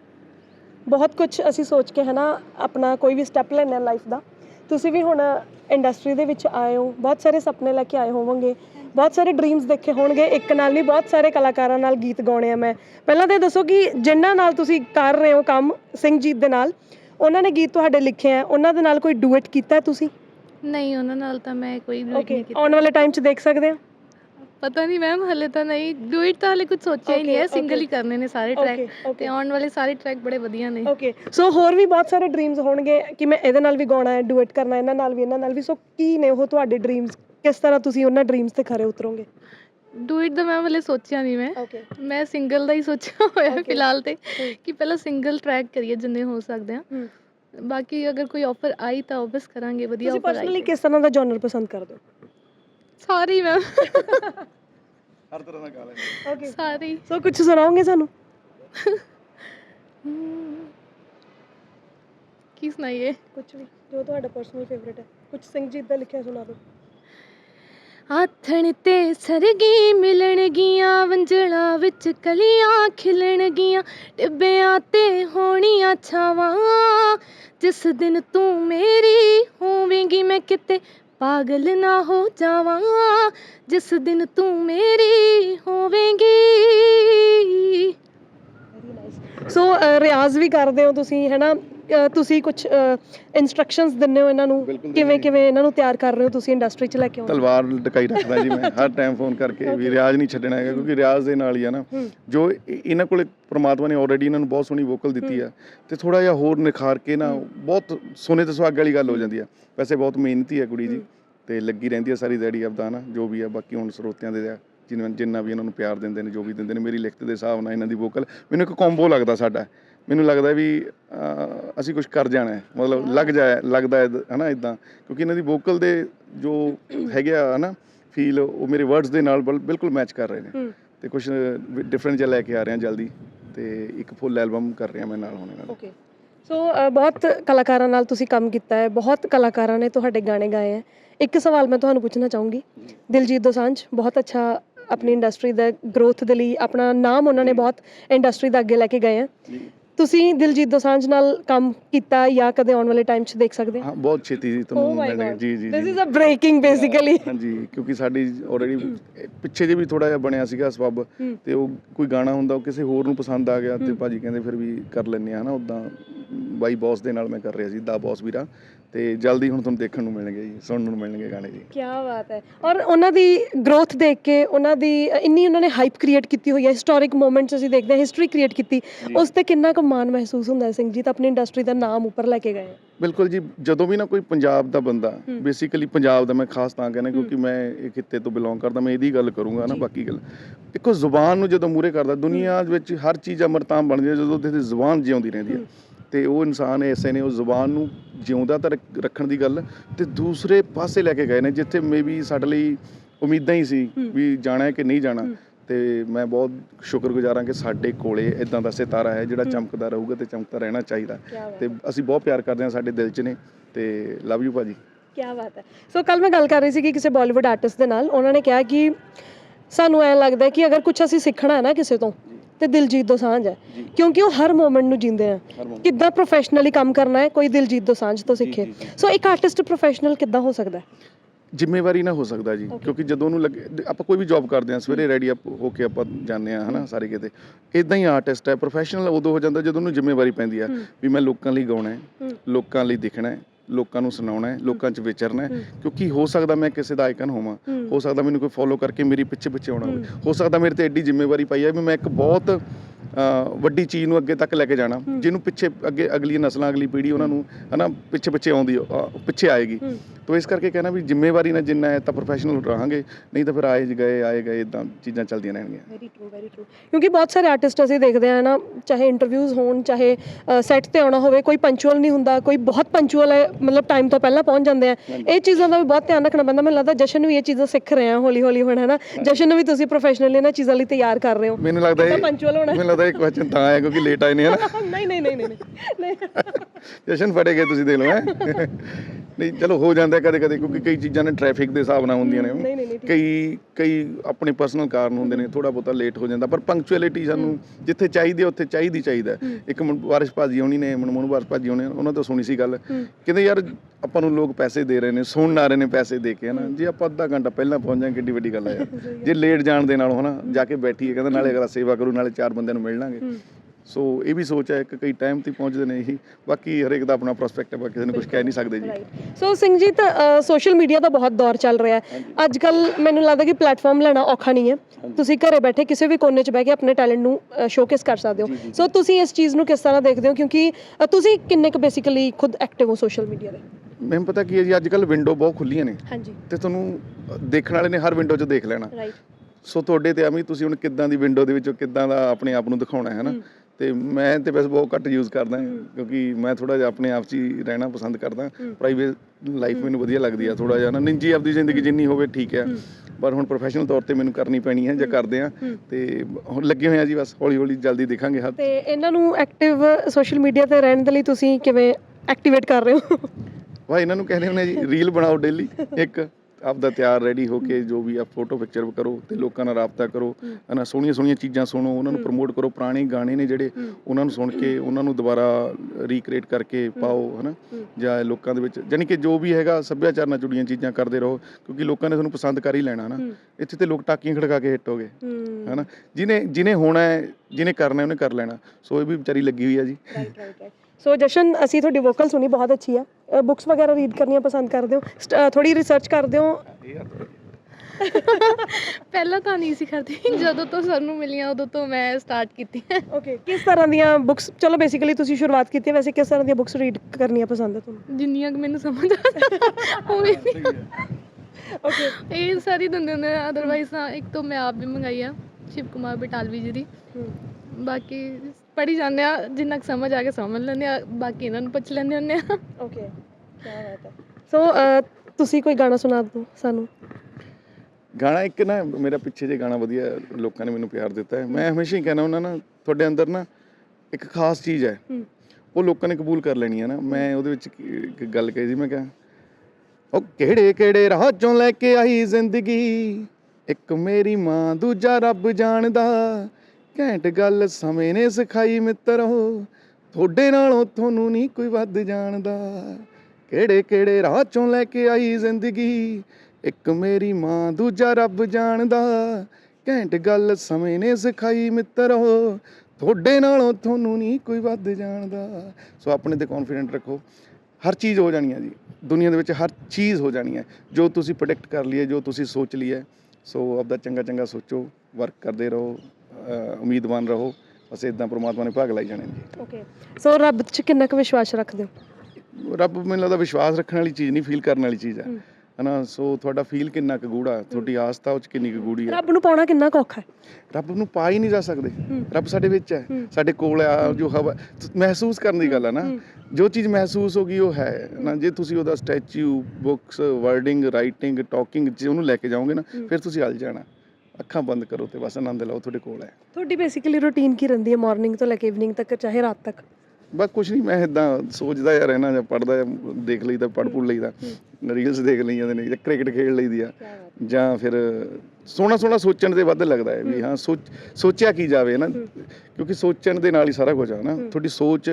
ਬਹੁਤ ਕੁਝ ਅਸੀਂ ਸੋਚ ਕੇ ਹੈ ਨਾ ਆਪਣਾ ਕੋਈ ਵੀ ਸਟੈਪ ਲੈਣਾ ਹੈ ਲਾਈਫ ਦਾ। ਤੁਸੀਂ ਵੀ ਹੁਣ ਇੰਡਸਟਰੀ ਦੇ ਵਿੱਚ ਆਏ ਹੋ ਬਹੁਤ ਸਾਰੇ ਸੁਪਨੇ ਲੈ ਕੇ ਆਏ ਹੋਵੋਗੇ। ਬਹੁਤ ਸਾਰੇ ਡ੍ਰੀਮਸ ਦੇਖੇ ਹੋਣਗੇ ਇੱਕ ਨਾਲ ਨਹੀਂ ਬਹੁਤ ਸਾਰੇ ਕਲਾਕਾਰਾਂ ਨਾਲ ਗੀਤ ਗਾਉਣੇ ਆ ਮੈਂ। ਪਹਿਲਾਂ ਤਾਂ ਦੱਸੋ ਕਿ ਜਿਨ੍ਹਾਂ ਨਾਲ ਤੁਸੀਂ ਕਰ ਰਹੇ ਹੋ ਕੰਮ ਸਿੰਘਜੀਤ ਦੇ ਨਾਲ ਉਹਨਾਂ ਨੇ ਗੀਤ ਤੁਹਾਡੇ ਲਿਖੇ ਆ ਉਹਨਾਂ ਦੇ ਨਾਲ ਕੋਈ ਡੂਇਟ ਕੀਤਾ ਤੁਸੀਂ? ਨਹੀਂ ਉਹਨਾਂ ਨਾਲ ਤਾਂ ਮੈਂ ਕੋਈ ਡੂਇਟ ਨਹੀਂ ਕੀਤਾ। ਆਉਣ ਵਾਲੇ ਟਾਈਮ 'ਚ ਦੇਖ ਸਕਦੇ ਹਾਂ ਪਤਾ ਨਹੀਂ ਮੈਮ ਹਲੇ ਤਾਂ ਨਹੀਂ। ਡੂਇਟ ਤਾਂ ਹਲੇ ਕੁਝ ਸੋਚਿਆ ਹੀ ਨਹੀਂ ਹੈ ਸਿੰਗਲ. ਹੀ ਕਰਨੇ ਨੇ ਸਾਰੇ ਟਰੈਕ ਤੇ ਆਉਣ ਵਾਲੇ ਸਾਰੇ ਟਰੈਕ ਬੜੇ ਵਧੀਆ ਨੇ। ਓਕੇ ਸੋ ਹੋਰ ਵੀ ਬਹੁਤ ਸਾਰੇ ਡ੍ਰੀਮਸ ਹੋਣਗੇ ਕਿ ਮੈਂ ਇਹਦੇ ਨਾਲ ਵੀ ਗਾਉਣਾ ਹੈ ਡੂਇਟ ਕਰਨਾ ਇਹਨਾਂ ਨਾਲ ਵੀ ਇਹਨਾਂ ਨਾਲ ਵੀ। ਸੋ ਕੀ ਨੇ ਉਹ ਤੁਹਾਡੇ ਡ੍ਰੀਮਸ ਕਿਸ ਤਰ੍ਹਾਂ ਤੁਸੀਂ ਉਹਨਾਂ ਡ੍ਰੀਮਸ ਤੇ ਖਰੇ ਉਤਰੋਗੇ? ਡੂਇਟ ਦਾ ਮੈਂ ਹਲੇ ਸੋਚਿਆ ਨਹੀਂ ਮੈਂ। ਓਕੇ ਮੈਂ ਸਿੰਗਲ ਦਾ ਹੀ ਸੋਚਿਆ ਹੋਇਆ. ਫਿਲਹਾਲ ਤੇ। ਕਿ ਪਹਿਲਾਂ ਸਿੰਗਲ ਟਰੈਕ ਕਰੀਏ ਜਿੰਨੇ ਹੋ ਸਕਦੇ ਆ। ਬਾਕੀ ਅਗਰ ਕੋਈ ਆਫਰ ਆਈ ਤਾਂ ਆਬਵੀਅਸ ਕਰਾਂਗੇ ਵਧੀਆ ਤੁਸੀਂ ਆਫਰ ਪਰਸਨਲੀ ਆਈ ਕਿਸ ਤਰ੍ਹਾਂ ਦਾ ਜਨਰ ਪਸੰਦ ਕਰਦੇ ਹੋ? ਸਾਰੀ ਮੈਮ ਹਰ ਤਰ੍ਹਾਂ ਦਾ ਗਾ ਲੈਂਦੇ ਓਕੇ ਸਾਰੀ ਸੋ ਕੁਝ ਸੁਣਾਓਗੇ ਸਾਨੂੰ? ਕੀ ਸੁਣਾਈਏ? ਕੁਝ ਵੀ ਜੋ ਤੁਹਾਡਾ ਪਰਸਨਲ ਫੇਵਰਿਟ ਹੈ। ਕੁਝ ਸਿੰਗਜੀਤ ਦਾ ਲਿਖਿਆ ਸੁਣਾ ਦਿਓ। ਆਥਣ ਤੇ ਸਰਗੀ ਮਿਲਣਗੀਆਂ ਵੰਜਲਾਂ ਵਿੱਚ ਕਲੀਆਂ ਖਿਲਣਗੀਆਂ ਟਿੱਬਿਆਂ ਤੇ ਹੋਣੀਆਂ ਛਾਵਾਂ। ਜਿਸ ਦਿਨ ਤੂੰ ਮੇਰੀ ਹੋਵੇਂਗੀ, ਮੈਂ ਕਿਤੇ ਪਾਗਲ ਨਾ ਹੋ ਜਾਵਾਂ। ਜਿਸ ਦਿਨ ਤੂੰ ਮੇਰੀ ਹੋਵੇਂਗੀ। ਸੋ ਰਿਆਜ਼ ਵੀ ਕਰਦੇ ਹੋ ਤੁਸੀਂ, ਹੈਨਾ? ਤੁਸੀਂ ਕੁਝ ਇਨਸਟਰਕਸ਼ਨਸ ਦਿੰਦੇ ਹੋ ਇਹਨਾਂ ਨੂੰ? ਕਿਵੇਂ ਕਿਵੇਂ ਇਹਨਾਂ ਨੂੰ ਤਿਆਰ ਕਰ ਰਹੇ ਹੋ ਤੁਸੀਂ ਇੰਡਸਟਰੀ 'ਚ ਲੈ ਕੇ ਆਉਂਦੇ ਤਲਵਾਰ ਲਟਕਾਈ ਰੱਖਦਾ ਜੀ ਮੈਂ ਹਰ ਟਾਈਮ ਫੋਨ ਕਰਕੇ ਵੀ ਰਿਆਜ਼ ਨਹੀਂ ਛੱਡਣਾ ਹੈਗਾ ਕਿਉਂਕਿ ਰਿਆਜ਼ ਦੇ ਨਾਲ ਹੀ ਆ ਨਾ। ਜੋ ਇਹ- ਇਹਨਾਂ ਕੋਲੇ ਪ੍ਰਮਾਤਮਾ ਨੇ ਆਲਰੇਡੀ ਇਹਨਾਂ ਨੂੰ ਬਹੁਤ ਸੋਹਣੀ ਵੋਕਲ ਦਿੱਤੀ ਆ ਤੇ ਥੋੜਾ ਜਿਹਾ ਹੋਰ ਨਿਖਾਰ ਕੇ ਨਾ ਬਹੁਤ ਸੋਨੇ ਤੇ ਸੁਹਾਗੇ ਵਾਲੀ ਗੱਲ ਹੋ ਜਾਂਦੀ ਆ। ਵੈਸੇ ਬਹੁਤ ਮਿਹਨਤੀ ਆ ਕੁੜੀ ਜੀ ਤੇ ਲੱਗੀ ਰਹਿੰਦੀ ਆ ਸਾਰੀ ਦਿਹਾੜੀ ਆਪਦਾ ਨਾ ਜੋ ਵੀ ਆ ਬਾਕੀ ਹੁਣ ਸਰੋਤਿਆਂ ਦੇ ਆ ਜਿੰਨਾ ਜਿੰਨਾ ਵੀ ਇਹਨਾਂ ਨੂੰ ਪਿਆਰ ਦਿੰਦੇ ਨੇ ਜੋ ਵੀ ਦਿੰਦੇ ਨੇ ਮੇਰੀ ਲਿਖਤ ਦੇ ਹਿਸਾਬ ਨਾਲ ਇਹਨਾਂ ਦੀ ਵੋਕਲ ਮੈਨੂੰ ਇੱਕ ਕੰਬੋ ਲੱਗਦਾ ਸਾਡਾ ਮੈਨੂੰ ਲੱਗਦਾ ਵੀ ਅਸੀਂ ਕੁਝ ਕਰ ਜਾਣਾ ਮਤਲਬ ਲੱਗ ਜਾਏ ਲੱਗਦਾ ਹੈ ਹਨਾ ਇਦਾਂ ਕਿਉਂਕਿ ਇਹਨਾਂ ਦੀ ਵੋਕਲ ਦੇ ਜੋ ਹੈਗੇ ਆ ਹਨਾ ਫੀਲ ਉਹ ਮੇਰੇ ਵਰਡਸ ਦੇ ਨਾਲ ਬਲ- ਬਿਲਕੁਲ ਮੈਚ ਕਰ ਰਹੇ ਨੇ। ਤੇ ਕੁਝ ਡਿਫਰੈਂਟ ਜਿਹਾ ਲੈ ਕੇ ਆ ਰਹੇ ਹਾਂ ਜਲਦੀ। ਤੇ ਇੱਕ ਫੁੱਲ ਐਲਬਮ ਕਰ ਰਹੇ ਮੈਂ ਨਾਲ ਹੁਣ ਦੀ ਓਕੇ ਸੋ ਬਹੁਤ ਕਲਾਕਾਰਾਂ ਨਾਲ ਤੁਸੀਂ ਕੰਮ ਕੀਤਾ ਹੈ। ਬਹੁਤ ਕਲਾਕਾਰਾਂ ਨੇ ਤੁਹਾਡੇ ਗਾਣੇ ਗਾਏ ਹੈ। ਇੱਕ ਸਵਾਲ ਮੈਂ ਤੁਹਾਨੂੰ ਪੁੱਛਣਾ ਚਾਹੂੰਗੀ। ਦਿਲਜੀਤ ਦੋਸਾਂਝ ਬਹੁਤ ਅੱਛਾ ਆਪਣੀ ਇੰਡਸਟਰੀ ਦਾ ਗਰੋਥ ਦੇ ਲਈ ਆਪਣਾ ਨਾਮ ਉਹਨਾਂ ਨੇ ਬਹੁਤ ਇੰਡਸਟਰੀ ਦਾ ਅੱਗੇ ਲੈ ਕੇ ਗਏ ਹੈ। ਤੁਸੀਂ ਦਿਲਜੀਤ ਦੋਸਾਂਝ ਨਾਲ ਕੰਮ ਕੀਤਾ ਜਾਂ ਕਦੇ ਆਉਣ ਵਾਲੇ ਟਾਈਮ 'ਚ ਦੇਖ ਸਕਦੇ? ਹਾਂ ਬਹੁਤ ਛੇਤੀ ਜੀ Oh ਤੁਹਾਨੂੰ my ਮਿਲਣਗੇ God. ਜੀ ਜੀ ਦਿਸ ਜੀ। ਇਜ਼ ਅ ਬ੍ਰੇਕਿੰਗ ਬੇਸਿਕਲੀ ਹਾਂਜੀ ਕਿਉਂਕਿ ਸਾਡੀ ਆਲਰੇਡੀ ਪਿੱਛੇ ਜੇ ਵੀ ਥੋੜਾ ਜਿਹਾ ਬਣਿਆ ਸੀਗਾ ਸਬੱਬ ਹੂੰ। ਤੇ ਉਹ ਕੋਈ ਗਾਣਾ ਹੁੰਦਾ ਉਹ ਕਿਸੇ ਹੋਰ ਨੂੰ ਪਸੰਦ ਆ ਗਿਆ ਤੇ ਭਾਜੀ ਕਹਿੰਦੇ ਫਿਰ ਵੀ ਕਰ ਲੈਂਦੇ ਆ ਹਨਾ ਉਦਾਂ ਬਾਈ ਬੌਸ ਦੇ ਨਾਲ ਮੈਂ ਕਰ ਰਿਹਾ ਸੀ ਦਾ ਬੌਸ ਵੀਰਾ। ਤੇ ਜਲਦੀ ਹੁਣ ਤੁਹਾਨੂੰ ਦੇਖਣ ਨੂੰ ਮਿਲਣਗੇ ਜੀ ਸੁਣਨ ਨੂੰ ਮਿਲਣਗੇ ਗਾਣੇ ਜੀ। ਕੀ ਬਾਤ ਹੈ। ਔਰ ਉਹਨਾਂ ਦੀ ਗਰੋਥ ਦੇਖ ਕੇ ਉਹਨਾਂ ਦੀ ਇੰਨੀ ਉਹਨਾਂ ਨੇ ਹਾਈਪ ਕ੍ਰੀਏਟ ਕੀਤੀ ਹੋਈ ਹੈ ਹਿਸਟੋਰਿਕ ਮੂਮੈਂਟਸ ਅਸੀਂ ਦੇਖਦੇ ਹਾਂ ਹਿਸਟਰੀ ਕ੍ਰੀਏਟ ਕੀਤੀ। ਉਸ ਤੇ ਕਿੰਨਾ ਕੁ ਮਾਣ ਮਹਿਸੂਸ ਹੁੰਦਾ ਹੈ ਸਿੰਘ ਜੀ ਤਾਂ ਆਪਣੀ ਇੰਡਸਟਰੀ ਦਾ ਨਾਮ ਉੱਪਰ ਲੈ ਕੇ ਗਏ ਬਿਲਕੁਲ ਜੀ ਜਦੋਂ ਵੀ ਨਾ ਕੋਈ ਪੰਜਾਬ ਦਾ ਬੰਦਾ। ਬੇਸਿਕਲੀ ਪੰਜਾਬ ਦਾ ਮੈਂ ਖਾਸ ਤਾਂ ਕਹਿੰਦਾ ਕਿਉਂਕਿ ਮੈਂ ਇਹ ਖਿੱਤੇ ਤੋਂ ਬਿਲੋਂਗ ਕਰਦਾ ਮੈਂ ਇਹਦੀ ਗੱਲ ਕਰੂੰਗਾ ਨਾ। ਬਾਕੀ ਗੱਲ। ਇੱਕੋ ਜ਼ੁਬਾਨ ਨੂੰ ਜਦੋਂ ਮੂਰੇ ਕਰਦਾ ਦੁਨੀਆ ਵਿੱਚ ਹਰ ਚੀਜ਼ ਅਮਰਤਾਂ ਬਣਦੀ ਹੈ ਜਦੋਂ ਉਹਦੇ ਤੇ ਜ਼ੁਬਾਨ ਜਿਉਂਦੀ ਰਹਿੰਦੀ ਹੂੰ। ਤੇ ਉਹ ਇਨਸਾਨ ਐਸੇ ਨੇ ਉਹ ਜ਼ੁਬਾਨ ਨੂੰ ਜਿਉਂਦਾ ਤਾਂ ਰੱਖ- ਰੱਖਣ ਦੀ ਗੱਲ ਤੇ ਦੂਸਰੇ ਪਾਸੇ ਲੈ ਕੇ ਗਏ ਨੇ ਜਿੱਥੇ ਮੇਬੀ ਸਾਡੇ ਲਈ ਉਮੀਦਾਂ ਹੀ ਸੀ। ਵੀ ਜਾਣਾ ਹੈ ਕਿ ਨਹੀਂ ਜਾਣਾ। ਤੇ ਮੈਂ ਬਹੁਤ ਸ਼ੁਕਰਗੁਜ਼ਾਰ ਹਾਂ ਕਿ ਸਾਡੇ ਕੋਲੇ ਇਦਾਂ ਦਾ ਸਿਤਾਰਾ ਹੈ ਜਿਹੜਾ। ਚਮਕਦਾ ਰਹੂਗਾ ਤੇ ਚਮਕਦਾ ਰਹਿਣਾ ਚਾਹੀਦਾ ਤੇ ਅਸੀਂ ਬਹੁਤ ਪਿਆਰ ਕਰਦੇ ਹਾਂ ਸਾਡੇ ਦਿਲ 'ਚ ਨੇ ਤੇ ਲਵ ਯੂ ਭਾਜੀ ਕੀ ਬਾਤ ਹੈ ਸੋ ਕੱਲ ਮੈਂ ਗੱਲ ਕਰ ਰਹੀ ਸੀ ਕਿ ਕਿਸੇ ਬਾਲੀਵੁੱਡ ਆਰਟਿਸਟ ਦੇ ਨਾਲ ਉਹਨਾਂ ਨੇ ਕਿਹਾ ਕਿ ਸਾਨੂੰ ਐ ਲੱਗਦਾ ਕਿ ਅਗਰ ਕੁਝ ਅਸੀਂ ਸਿੱਖਣਾ ਹੈ ਨਾ ਕਿਸੇ ਤੋਂ ਤੇ ਦਿਲਜੀਤ ਦੋਸਾਂਝ ਹੈ। ਕਿਉਂਕਿ ਉਹ ਹਰ ਮੂਮੈਂਟ ਨੂੰ ਜਿੰਦੇ ਆ ਕਿੱਦਾਂ ਪ੍ਰੋਫੈਸ਼ਨਲੀ ਕੰਮ ਕਰਨਾ ਹੈ ਕੋਈ ਦਿਲਜੀਤ ਦੋਸਾਂਝ ਤੋਂ ਸਿੱਖੇ। ਸੋ ਇੱਕ ਆਰਟਿਸਟ ਪ੍ਰੋਫੈਸ਼ਨਲ ਕਿੱਦਾਂ ਹੋ ਸਕਦਾ ਹੈ ਜ਼ਿੰਮੇਵਾਰੀ ਨਾ ਹੋ ਸਕਦਾ ਜੀ. ਕਿਉਂਕਿ ਜਦੋਂ ਉਹਨੂੰ ਲੱਗੇ ਆਪਾਂ ਕੋਈ ਵੀ ਜੌਬ ਕਰਦੇ ਹਾਂ ਸਵੇਰੇ ਰੈਡੀ ਅਪ ਹੋ ਕੇ ਆਪਾਂ ਜਾਂਦੇ ਹਾਂ ਹਨਾ ਸਾਰੇ ਕਿਤੇ ਇਦਾਂ ਹੀ ਆਰਟਿਸਟ ਹੈ ਪ੍ਰੋਫੈਸ਼ਨਲ ਉਦੋਂ ਹੋ ਜਾਂਦਾ ਜਦੋਂ ਉਹਨੂੰ ਜ਼ਿੰਮੇਵਾਰੀ ਪੈਂਦੀ ਆ ਹੂੰ। ਵੀ ਮੈਂ ਲੋਕਾਂ ਲਈ ਗਾਉਣਾ ਹੂੰ। ਲੋਕਾਂ ਲਈ ਦਿਖਣਾ ਹੈ ਲੋਕਾਂ ਨੂੰ ਸੁਣਾਉਣਾ ਹੈ ਲੋਕਾਂ 'ਚ ਵਿਚਰਨਾ ਹੈ। ਕਿਉਂਕਿ ਹੋ ਸਕਦਾ ਮੈਂ ਕਿਸੇ ਦਾ ਆਈਕਨ ਹੋਵਾਂ ਹੂੰ। ਸਕਦਾ ਮੈਨੂੰ ਕੋਈ ਫੋਲੋ ਕਰਕੇ ਮੇਰੀ ਪਿੱਛੇ ਪਿੱਛੇ ਆਉਣਾ ਹੋਵੇ ਹੂੰ। ਸਕਦਾ ਮੇਰੇ ਤੇ ਐਡੀ ਜ਼ਿੰਮੇਵਾਰੀ ਪਈ ਹੈ ਵੀ ਮੈਂ ਇੱਕ ਬਹੁਤ ਵੱਡੀ ਚੀਜ਼ ਨੂੰ ਅੱਗੇ ਤੱਕ ਲੈ ਕੇ ਜਾਣਾ। ਜਿਹਨੂੰ ਪਿੱਛੇ ਅੱਗੇ ਅਗਲੀ ਨਸਲਾਂ ਅਗਲੀ ਪੀੜ੍ਹੀ ਉਹਨਾਂ ਨੂੰ ਹਨਾ ਪਿੱਛੇ ਪਿੱਛੇ ਆਉਂਦੀ ਪਿੱਛੇ ਆਏਗੀ। ਤੋ ਇਸ ਕਰਕੇ ਕਹਿਣਾ ਵੀ ਜ਼ਿੰਮੇਵਾਰੀ ਨਾਲ ਜਿੰਨਾ ਹੈ ਤਾਂ ਪ੍ਰੋਫੈਸ਼ਨਲ ਰਹਾਂਗੇ ਨਹੀਂ ਤਾਂ ਫਿਰ ਆਏ ਗਏ ਆਏ ਗਏ ਇਦਾਂ ਚੀਜ਼ਾਂ ਚੱਲਦੀਆਂ ਰਹਿਣਗੀਆਂ। ਵੈਰੀ ਟਰੂ ਵੈਰੀ ਟਰੂ ਕਿਉਂਕਿ ਬਹੁਤ ਸਾਰੇ ਆਰਟਿਸਟ ਅਸੀਂ ਦੇਖਦੇ ਆ ਨਾ ਚਾਹੇ ਇੰਟਰਵਿਊਜ਼ ਹੋਣ ਚਾਹੇ ਸੈੱਟ ਤੇ ਆਉਣਾ ਹੋਵੇ ਕੋਈ ਪੰਚੁਅਲ ਨਹੀਂ ਹੁੰਦਾ ਕੋਈ ਬਹੁਤ ਪੰਚੁਅਲ ਹੈ ਮਤਲਬ ਟਾਈਮ ਤੋਂ ਪਹਿਲਾਂ ਪਹੁੰਚ ਜਾਂਦੇ ਆ। ਇਹ ਚੀਜ਼ਾਂ ਦਾ ਵੀ ਬਹੁਤ ਧਿਆਨ ਰੱਖਣਾ ਪੈਂਦਾ। ਮੈਨੂੰ ਲੱਗਦਾ ਜਸ਼ਨ ਵੀ ਇਹ ਚੀਜ਼ਾਂ ਸਿੱਖ ਰਹੇ ਹੌਲੀ ਹੌਲੀ ਹੁਣ ਹੈ ਨਾ ਜਸ਼ਨ ਵੀ ਤੁਸੀਂ ਪ੍ਰੋਫੈਸ਼ਨਲੀ ਇਹਨਾਂ ਚੀਜ਼ਾਂ ਲਈ ਤਿਆਰ ਕਰ ਰਹੇ ਹੋ। ਮੈਨੂੰ ਲੱਗਦਾ ਇਹ ਹੋਣਾ? ਮੈਨੂੰ ਲੱਗਦਾ ਇਹ ਕੁਐਸਚਨ ਤਾਂ ਆਇਆ ਕਿਉਂਕਿ ਲੇਟ ਆਏ ਨੇ ਹਨਾ? ਨਹੀਂ ਨਹੀਂ ਨਹੀਂ ਨਹੀਂ ਨਹੀਂ। ਜਸ਼ਨ ਫੜੇ ਗਏ ਤੁਸੀਂ ਦੇਖ ਲਓ ਹੈ? ਨਹੀਂ ਚਲੋ ਹੋ ਜਾਂਦਾ ਕਦੇ ਕਦੇ ਕਿਉਂਕਿ ਕਈ ਚੀਜ਼ਾਂ ਨੇ ਟ੍ਰੈਫਿਕ ਦੇ ਹਿਸਾਬ ਨਾਲ ਹੁੰਦੀਆਂ ਨੇ। ਕਈ ਕਈ ਆਪਣੇ ਪਰਸਨਲ ਕਾਰਨ ਹੁੰਦੇ ਨੇ ਥੋੜਾ ਬਹੁਤਾ ਲੇਟ ਹੋ ਜਾਂਦਾ ਪਰ ਪੰਕਚੁਅਲਿਟੀ ਸਾਨੂੰ ਜਿੱਥੇ ਚਾਹੀਦੀ ਹੈ ਉੱਥੇ ਚਾਹੀਦੀ ਚਾਹੀਦਾ। ਇੱਕ ਵਾਰਿਸ ਭਾਜੀ ਹੋਣੀ ਨੇ ਮਨਮੋਹਨ ਵਾਰਿਸ ਭਾਜੀ ਹੋਣੀ ਉਹਨਾਂ ਤੋਂ ਸੁਣੀ ਸੀ ਗੱਲ। ਕਹਿੰਦੇ ਯਾਰ ਆਪਾਂ ਨੂੰ ਲੋਕ ਪੈਸੇ ਦੇ ਰਹੇ ਨੇ ਸੁਣਨ ਆ ਰਹੇ ਨੇ ਪੈਸੇ ਦੇ ਕੇ ਹਨਾ? ਜੇ ਆਪਾਂ ਅੱਧਾ ਘੰਟਾ ਪਹਿਲਾਂ ਪਹੁੰਚ ਜਾਾਂਗੇ ਕਿੱਡੀ ਵੱਡੀ ਗੱਲ ਹੈ ਯਾਰ। ਜੇ ਲੇਟ ਜਾਣ ਦੇ ਨਾਲੋਂ ਹਨਾ ਜਾ ਕੇ ਬੈਠੀਏ ਕਹਿੰਦਾ ਨਾਲੇ ਅਗਲਾ ਸੇਵਾ ਕਰੂ ਨਾਲੇ ਚਾਰ ਬੰਦਿਆਂ ਨੂੰ ਮਿਲ ਲਾਂਗੇ। ਸੋ ਇਹ ਵੀ ਸੋਚ ਹੈ ਕਿ ਕਈ ਟਾਈਮ ਤੇ ਪਹੁੰਚਦੇ ਨੇ ਇਹੀ। ਬਾਕੀ ਹਰੇਕ ਦਾ ਆਪਣਾ ਪ੍ਰਸਪੈਕਟਿਵ ਹੈ ਕਿਸੇ ਨੂੰ ਕੁਝ ਕਹਿ ਨਹੀਂ ਸਕਦੇ ਜੀ। ਸੋ ਸਿੰਘ ਜੀ ਤਾਂ ਸੋਸ਼ਲ ਮੀਡੀਆ ਦਾ ਬਹੁਤ ਦੌਰ ਚੱਲ ਰਿਹਾ ਹੈ। ਅੱਜ ਕੱਲ ਮੈਨੂੰ ਲੱਗਦਾ ਕਿ ਪਲੇਟਫਾਰਮ ਲੈਣਾ ਔਖਾ ਨਹੀਂ ਹੈ। ਤੁਸੀਂ ਘਰੇ ਬੈਠੇ ਕਿਸੇ ਵੀ ਕੋਨੇ 'ਚ ਬਹਿ ਕੇ ਆਪਣੇ ਟੈਲੈਂਟ ਨੂੰ ਸ਼ੋਕੇਸ ਕਰ ਸਕਦੇ ਹੋ। ਸੋ ਤੁਸੀਂ ਇਸ ਚੀਜ਼ ਨੂੰ ਕਿਸ ਤਰ੍ਹਾਂ ਦੇਖਦੇ ਹੋ? ਕਿਉਂਕਿ ਤੁਸੀਂ ਕਿੰਨੇ ਕੁ ਬੇਸਿਕਲੀ ਖੁਦ ਐਕਟਿਵ ਹੋ ਸੋਸ਼ਲ ਮੀਡੀਆ ਦੇ? ਮੈਨੂੰ ਪਤਾ ਕੀ ਹੈ ਜੀ ਅੱਜ ਕੱਲ ਵਿੰਡੋ ਬਹੁਤ ਖੁੱਲੀਆਂ ਨੇ। ਹਾਂਜੀ। ਤੇ ਤੁਹਾਨੂੰ ਦੇਖਣ ਵਾਲੇ ਨੇ ਹਰ ਵਿੰਡੋ 'ਚ ਦੇਖ ਲੈਣਾ। ਸੋ ਤੁਹਾਡੇ ਤੇ ਆਮੀ ਤੁਸੀਂ ਹੁਣ ਕਿੱਦਾਂ ਦੀ ਵਿੰਡੋ ਦੇ ਵਿੱਚੋਂ ਕਿੱਦਾਂ ਦਾ ਆਪਣੇ ਆਪ ਨੂੰ ਦਿਖਾਉਣਾ ਹੈ ਹਨਾ ਤੇ ਮੈਂ ਤੇ ਵੈਸੇ ਬਹੁਤ ਘੱਟ ਯੂਜ਼ ਕਰਦਾ ਕਿਉਂਕਿ ਮੈਂ ਥੋੜਾ ਜਿਹਾ ਆਪਣੇ ਆਪ 'ਚ ਹੀ ਰਹਿਣਾ ਪਸੰਦ ਕਰਦਾ ਪ੍ਰਾਈਵੇਟ ਲਾਈਫ ਮੈਨੂੰ ਵਧੀਆ ਲੱਗਦੀ ਆ ਥੋੜਾ ਜਿਹਾ ਨਾ। ਨਿੱਜੀ ਆਪਦੀ ਜ਼ਿੰਦਗੀ ਜਿੰਨੀ ਹੋਵੇ ਠੀਕ ਹੈ। ਪਰ ਹੁਣ ਪ੍ਰੋਫੈਸ਼ਨਲ ਤੌਰ ਤੇ ਮੈਨੂੰ ਕਰਨੀ ਪੈਣੀ ਹੈ ਜਾਂ ਕਰਦੇ ਆ। ਤੇ ਹੁਣ ਲੱਗੇ ਹੋਏ ਆ ਜੀ ਬਸ ਹੌਲੀ ਹੌਲੀ ਜਲਦੀ ਦਿਖਾਂਗੇ ਹਰ ਤੇ ਇਹਨਾਂ ਨੂੰ ਐਕਟਿਵ ਸੋਸ਼ਲ ਮੀਡੀਆ ਤੇ ਰਹਿਣ ਦੇ ਲਈ ਤੁਸੀਂ ਕਿਵੇਂ ਐਕਟੀਵੇਟ ਕਰ ਰਹੇ ਹੋ? ਵਾ ਇਹਨਾਂ ਨੂੰ ਕਹਿੰਦੇ ਹੁੰਦੇ ਜੀ ਰੀਲ ਬਣਾਓ ਡੇਲੀ ਇੱਕ। ਆਪਦਾ ਤਿਆਰ ਰੈਡੀ ਹੋ ਕੇ ਜੋ ਵੀ ਆ ਫੋਟੋ ਪਿਕਚਰ ਕਰੋ ਤੇ ਲੋਕਾਂ ਨਾਲ ਰਾਬਤਾ ਕਰੋ। ਹਨਾ ਸੋਹਣੀਆਂ ਸੋਹਣੀਆਂ ਚੀਜ਼ਾਂ ਸੁਣੋ ਉਹਨਾਂ ਨੂੰ ਪ੍ਰਮੋਟ ਕਰੋ ਪੁਰਾਣੇ ਗਾਣੇ ਨੇ ਜਿਹੜੇ ਉਹਨਾਂ ਨੂੰ ਸੁਣ ਕੇ ਉਹਨਾਂ ਨੂੰ ਦੁਬਾਰਾ ਰੀਕ੍ਰੀਏਟ ਕਰਕੇ ਪਾਓ ਹਨਾ। ਜਾਂ ਲੋਕਾਂ ਦੇ ਵਿੱਚ ਯਾਨੀ ਕਿ ਜੋ ਵੀ ਹੈਗਾ ਸੱਭਿਆਚਾਰ ਨਾਲ ਜੁੜੀਆਂ ਚੀਜ਼ਾਂ ਕਰਦੇ ਰਹੋ ਕਿਉਂਕਿ ਲੋਕਾਂ ਨੇ ਤੁਹਾਨੂੰ ਪਸੰਦ ਕਰ ਹੀ ਲੈਣਾ ਨਾ ਇੱਥੇ ਤੇ ਲੋਕ ਟਾਕੀਆਂ ਖੜਕਾ ਕੇ ਹਿੱਟ ਹੋ ਗਏ ਹਨਾ। ਜਿਹਨੇ ਜਿਹਨੇ ਹੋਣਾ ਹੈ ਜਿਹਨੇ ਕਰਨਾ ਹੈ, ਉਹਨੇ ਕਰ ਲੈਣਾ। ਸੋ ਇਹ ਵੀ ਵਿਚਾਰੀ ਲੱਗੀ ਹੋਈ ਆ ਜੀ। ਰਾਈਟ ਰਾਈਟ ਸੋ ਜਸ਼ਨ ਅਸੀਂ ਤੁਹਾਡੀ ਵੋਕਲ ਸੁਣੀ ਬਹੁਤ ਅੱਛੀ ਆ। ਬੁੱਕਸ ਵਗੈਰਾ ਰੀਡ ਕਰਨੀਆਂ ਪਸੰਦ ਕਰਦੇ ਹੋ। ਥੋੜੀ ਰਿਸਰਚ ਕਰਦੇ ਹੋ। ਪਹਿਲਾਂ ਤਾਂ ਨਹੀਂ ਸੀ ਕਰਦੀ। ਜਦੋਂ ਤੋਂ ਸਰ ਨੂੰ ਮਿਲੀਆਂ ਉਦੋਂ ਤੋਂ ਮੈਂ ਸਟਾਰਟ ਕੀਤੀ ਹੈ ਓਕੇ ਕਿਸ ਤਰ੍ਹਾਂ ਦੀਆਂ ਬੁੱਕਸ ਚਲੋ ਬੇਸਿਕਲੀ ਤੁਸੀਂ ਸ਼ੁਰੂਆਤ ਕੀਤੀ ਹੈ ਵੈਸੇ ਕਿਸ ਤਰ੍ਹਾਂ ਦੀਆਂ ਬੁੱਕਸ ਰੀਡ ਕਰਨੀਆਂ ਪਸੰਦ ਹੈ ਤੁਹਾਨੂੰ? ਜਿੰਨੀਆਂ ਕਿ ਮੈਨੂੰ ਸਮਝ ਆ ਉਵੇਂ ਦੀਆਂ। ਓਕੇ ਇਹ ਸਾਰੀ ਦਿੰਦੇ ਹੁੰਦੇ ਆ। ਅਦਰਵਾਈਜ਼ ਤਾਂ ਇੱਕ ਤੋਂ ਮੈਂ ਆਪ ਵੀ ਮੰਗਾਈ ਆ ਸ਼ਿਵ ਕੁਮਾਰ ਬਟਾਲਵੀ ਜੀ ਦੀ। ਬਾਕੀ ਪੜ੍ਹੀ ਜਾਂਦੇ ਆ ਜਿੰਨਾ ਕੁ ਸਮਝ ਆ ਕੇ ਸਮਝ ਲੈਂਦੇ ਆ ਬਾਕੀ ਇਹਨਾਂ ਨੂੰ ਪੁੱਛ ਲੈਂਦੇ ਹੁੰਦੇ ਆ। ਓਕੇ ਕੀ ਬਾਤ ਹੈ। ਸੋ ਤੁਸੀਂ ਕੋਈ ਗਾਣਾ ਸੁਣਾ ਦਿਓ ਸਾਨੂੰ। ਗਾਣਾ ਇੱਕ ਨਾ ਮੇਰਾ ਪਿੱਛੇ ਜੇ ਗਾਣਾ ਵਧੀਆ ਲੋਕਾਂ ਨੇ ਮੈਨੂੰ ਪਿਆਰ ਦਿੱਤਾ ਹੈ। ਮੈਂ ਹਮੇਸ਼ਾ ਹੀ ਕਹਿਣਾ ਉਹਨਾਂ ਨਾ ਤੁਹਾਡੇ ਅੰਦਰ ਨਾ ਇੱਕ ਖਾਸ ਚੀਜ਼ ਹੈ। ਉਹ ਲੋਕਾਂ ਨੇ ਕਬੂਲ ਕਰ ਲੈਣੀ ਹੈ ਨਾ। ਮੈਂ ਉਹਦੇ ਵਿੱਚ ਇੱਕ ਗੱਲ ਕਹੀ ਸੀ ਮੈਂ ਕਿਹਾ ਉਹ ਕਿਹੜੇ ਕਿਹੜੇ ਰਾਹ ਚੋਂ ਲੈ ਕੇ ਆਈ ਜ਼ਿੰਦਗੀ? ਇੱਕ ਮੇਰੀ ਮਾਂ ਦੂਜਾ ਰੱਬ ਜਾਣਦਾ ਘੈਂਟ ਗੱਲ ਸਮੇਂ ਨੇ ਸਿਖਾਈ ਮਿੱਤਰੋ ਤੁਹਾਡੇ ਨਾਲੋਂ ਤੁਹਾਨੂੰ ਨਹੀਂ ਕੋਈ ਵੱਧ ਜਾਣਦਾ। ਕਿਹੜੇ ਕਿਹੜੇ ਰਾਹ ਚੋਂ ਲੈ ਕੇ ਆਈ ਜ਼ਿੰਦਗੀ। ਇੱਕ ਮੇਰੀ ਮਾਂ ਦੂਜਾ ਰੱਬ ਜਾਣਦਾ। ਘੈਂਟ ਗੱਲ ਸਮੇਂ ਨੇ ਸਿਖਾਈ ਮਿੱਤਰੋ ਤੁਹਾਡੇ ਨਾਲੋਂ ਤੁਹਾਨੂੰ ਨਹੀਂ ਕੋਈ ਵੱਧ ਜਾਣਦਾ। ਸੋ ਆਪਣੇ ਤੇ ਕੌਨਫੀਡੈਂਟ ਰੱਖੋ। ਹਰ ਚੀਜ਼ ਹੋ ਜਾਣੀ ਹੈ ਜੀ। ਦੁਨੀਆ ਦੇ ਵਿੱਚ ਹਰ ਚੀਜ਼ ਹੋ ਜਾਣੀ ਹੈ। ਜੋ ਤੁਸੀਂ ਪ੍ਰੈਡਿਕਟ ਕਰ ਲਈਏ, ਜੋ ਤੁਸੀਂ ਸੋਚ ਲਈਏ। ਸੋ ਆਪਦਾ ਚੰਗਾ ਚੰਗਾ ਸੋਚੋ ਵਰਕ ਕਰਦੇ ਰਹੋ। ਉਮੀਦਵਾਨ ਰਹੋ। ਬਸ ਇਦਾਂ ਪ੍ਰਮਾਤਮਾ ਨੇ ਭਾਗ ਲਾਈ ਜਾਣੇ ਜੀ ਓਕੇ ਸੋ ਰੱਬ 'ਚ ਕਿੰਨਾ ਕੁ ਵਿਸ਼ਵਾਸ ਰੱਖਦੇ ਹੋ? ਰੱਬ ਮੈਨੂੰ ਲੱਗਦਾ ਵਿਸ਼ਵਾਸ ਰੱਖਣ ਵਾਲੀ ਚੀਜ਼ ਨਹੀਂ ਫੀਲ ਕਰਨ ਵਾਲੀ ਚੀਜ਼ ਹੈ। ਹਨਾ ਸੋ ਤੁਹਾਡਾ ਫੀਲ ਕਿੰਨਾ ਕੁ ਗੂੜਾ ਤੁਹਾਡੀ ਆਸਥਾ ਉਹ ਚ ਕਿੰਨੀ ਕੁ ਗੂੜੀ ਹੈ ਰੱਬ ਨੂੰ ਪਾਉਣਾ ਕਿੰਨਾ ਕੁ ਔਖਾ ਹੈ? ਰੱਬ ਨੂੰ ਪਾ ਹੀ ਨਹੀਂ ਜਾ ਸਕਦੇ। ਰੱਬ ਸਾਡੇ ਵਿੱਚ ਹੈ। ਸਾਡੇ ਕੋਲ ਆ ਜੋ ਹਵਾ ਮਹਿਸੂਸ ਕਰਨ ਦੀ ਗੱਲ ਹੈ ਨਾ। ਜੋ ਚੀਜ਼ ਮਹਿਸੂਸ ਹੋ ਗਈ ਉਹ ਹੈ। ਨਾ ਜੇ ਤੁਸੀਂ ਉਹਦਾ statue books wording writing talking ਜੇ ਉਹਨੂੰ ਲੈ ਕੇ ਜਾਓਗੇ ਨਾ। ਫਿਰ ਤੁਸੀਂ ਹਲ ਜਾਣਾ। ਅੱਖਾਂ ਬੰਦ ਕਰੋ ਤੇ ਬਸ ਆਨੰਦ ਲਓ ਤੁਹਾਡੇ ਕੋਲ ਹੈ। ਤੁਹਾਡੀ ਬੇਸਿਕਲੀ ਰੂਟੀਨ ਕੀ ਰਹਿੰਦੀ ਹੈ ਮਾਰਨਿੰਗ ਤੋਂ ਲੈ ਕੇ ਇਵਨਿੰਗ ਤੱਕ ਚਾਹੇ ਰਾਤ ਤੱਕ? ਬਸ ਕੁਝ ਨਹੀਂ ਮੈਂ ਇਦਾਂ ਸੋਚਦਾ ਯਾਰ ਰਹਿਣਾ ਜਾਂ ਪੜਦਾ ਦੇਖ ਲਈਦਾ ਪੜ ਪੁੜ ਲਈਦਾ ਰੀਲਸ ਦੇਖ ਲਈ ਜਾਂਦੇ ਨੇ ਜਾਂ ਕ੍ਰਿਕਟ ਖੇਡ ਲਈਦੀ ਆ ਜਾਂ ਫਿਰ ਸੋਹਣਾ ਸੋਹਣਾ ਸੋਚਣ ਦੇ ਵੱਧ ਲੱਗਦਾ ਹੈ ਵੀ ਹਾਂ। ਸੋਚ ਸੋਚਿਆ ਕੀ ਜਾਵੇ ਨਾ ਕਿਉਂਕਿ ਸੋਚਣ ਦੇ ਨਾਲ ਹੀ ਸਾਰਾ ਕੁਝ ਆ ਨਾ ਤੁਹਾਡੀ ਸੋਚ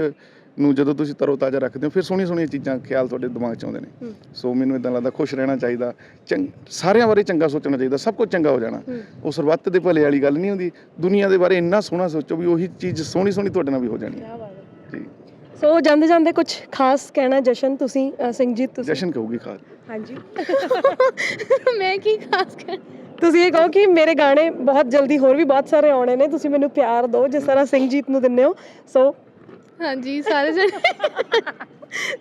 ਨੂੰ ਜਦੋਂ ਤੁਸੀਂ ਤਰੋ ਤਾਜ਼ਾ ਰੱਖਦੇ ਹੋ ਫਿਰ ਸੋਹਣੀਆਂ ਸੋਹਣੀਆਂ ਚੀਜ਼ਾਂ ਖਿਆਲ ਤੁਹਾਡੇ ਦਿਮਾਗ 'ਚ ਆਉਂਦੇ ਨੇ। ਸੋ ਮੈਨੂੰ ਇਦਾਂ ਲੱਗਦਾ ਖੁਸ਼ ਰਹਿਣਾ ਚਾਹੀਦਾ। ਚੰਗ ਸਾਰਿਆਂ ਬਾਰੇ ਚੰਗਾ ਸੋਚਣਾ ਚਾਹੀਦਾ ਸਭ ਕੁਝ ਚੰਗਾ ਹੋ ਜਾਣਾ। ਉਹ ਸਰਬੱਤ ਦੇ ਭਲੇ ਵਾਲੀ ਗੱਲ ਨਹੀਂ ਹੁੰਦੀ। ਦੁਨੀਆ ਦੇ ਬਾਰੇ ਇੰਨਾ ਸੋਹਣਾ ਸੋਚੋ ਵੀ ਉਹੀ ਚੀਜ਼ ਸੋਹਣੀ ਸੋਹਣੀ ਤੁਹਾਡੇ ਨਾਲ ਵੀ ਹੋ ਜਾਣੀ। ਹੈ। ਜੀ। ਸੋ ਜਾਂਦੇ ਜਾਂਦੇ ਕੁਝ ਖਾਸ ਕਹਿਣਾ ਜਸ਼ਨ ਤੁਸੀਂ ਅ, ਸਿੰਘਜੀਤ ਤੁਸੀਂ? ਜਸ਼ਨ ਕਹੂਗੀ ਖਾਸ। ਹਾਂਜੀ। ਮੈਂ ਕੀ ਖਾਸ ਕਰ ਤੁਸੀਂ ਇਹ ਕਹੋ ਕਿ ਮੇਰੇ ਗਾਣੇ ਬਹੁਤ ਜਲਦੀ ਹੋਰ ਵੀ ਬਹੁਤ ਸਾਰੇ ਆਉਣੇ ਨੇ ਤੁਸੀਂ ਮੈਨੂੰ ਪਿਆਰ ਦਿਓ ਜਿਸ ਤਰ੍ਹਾਂ ਸਿੰਘਜੀਤ ਨੂੰ ਦਿੰਦੇ ਹੋ। ਸੋ ਹਾਂਜੀ ਸਾਰੇ ਜਣੇ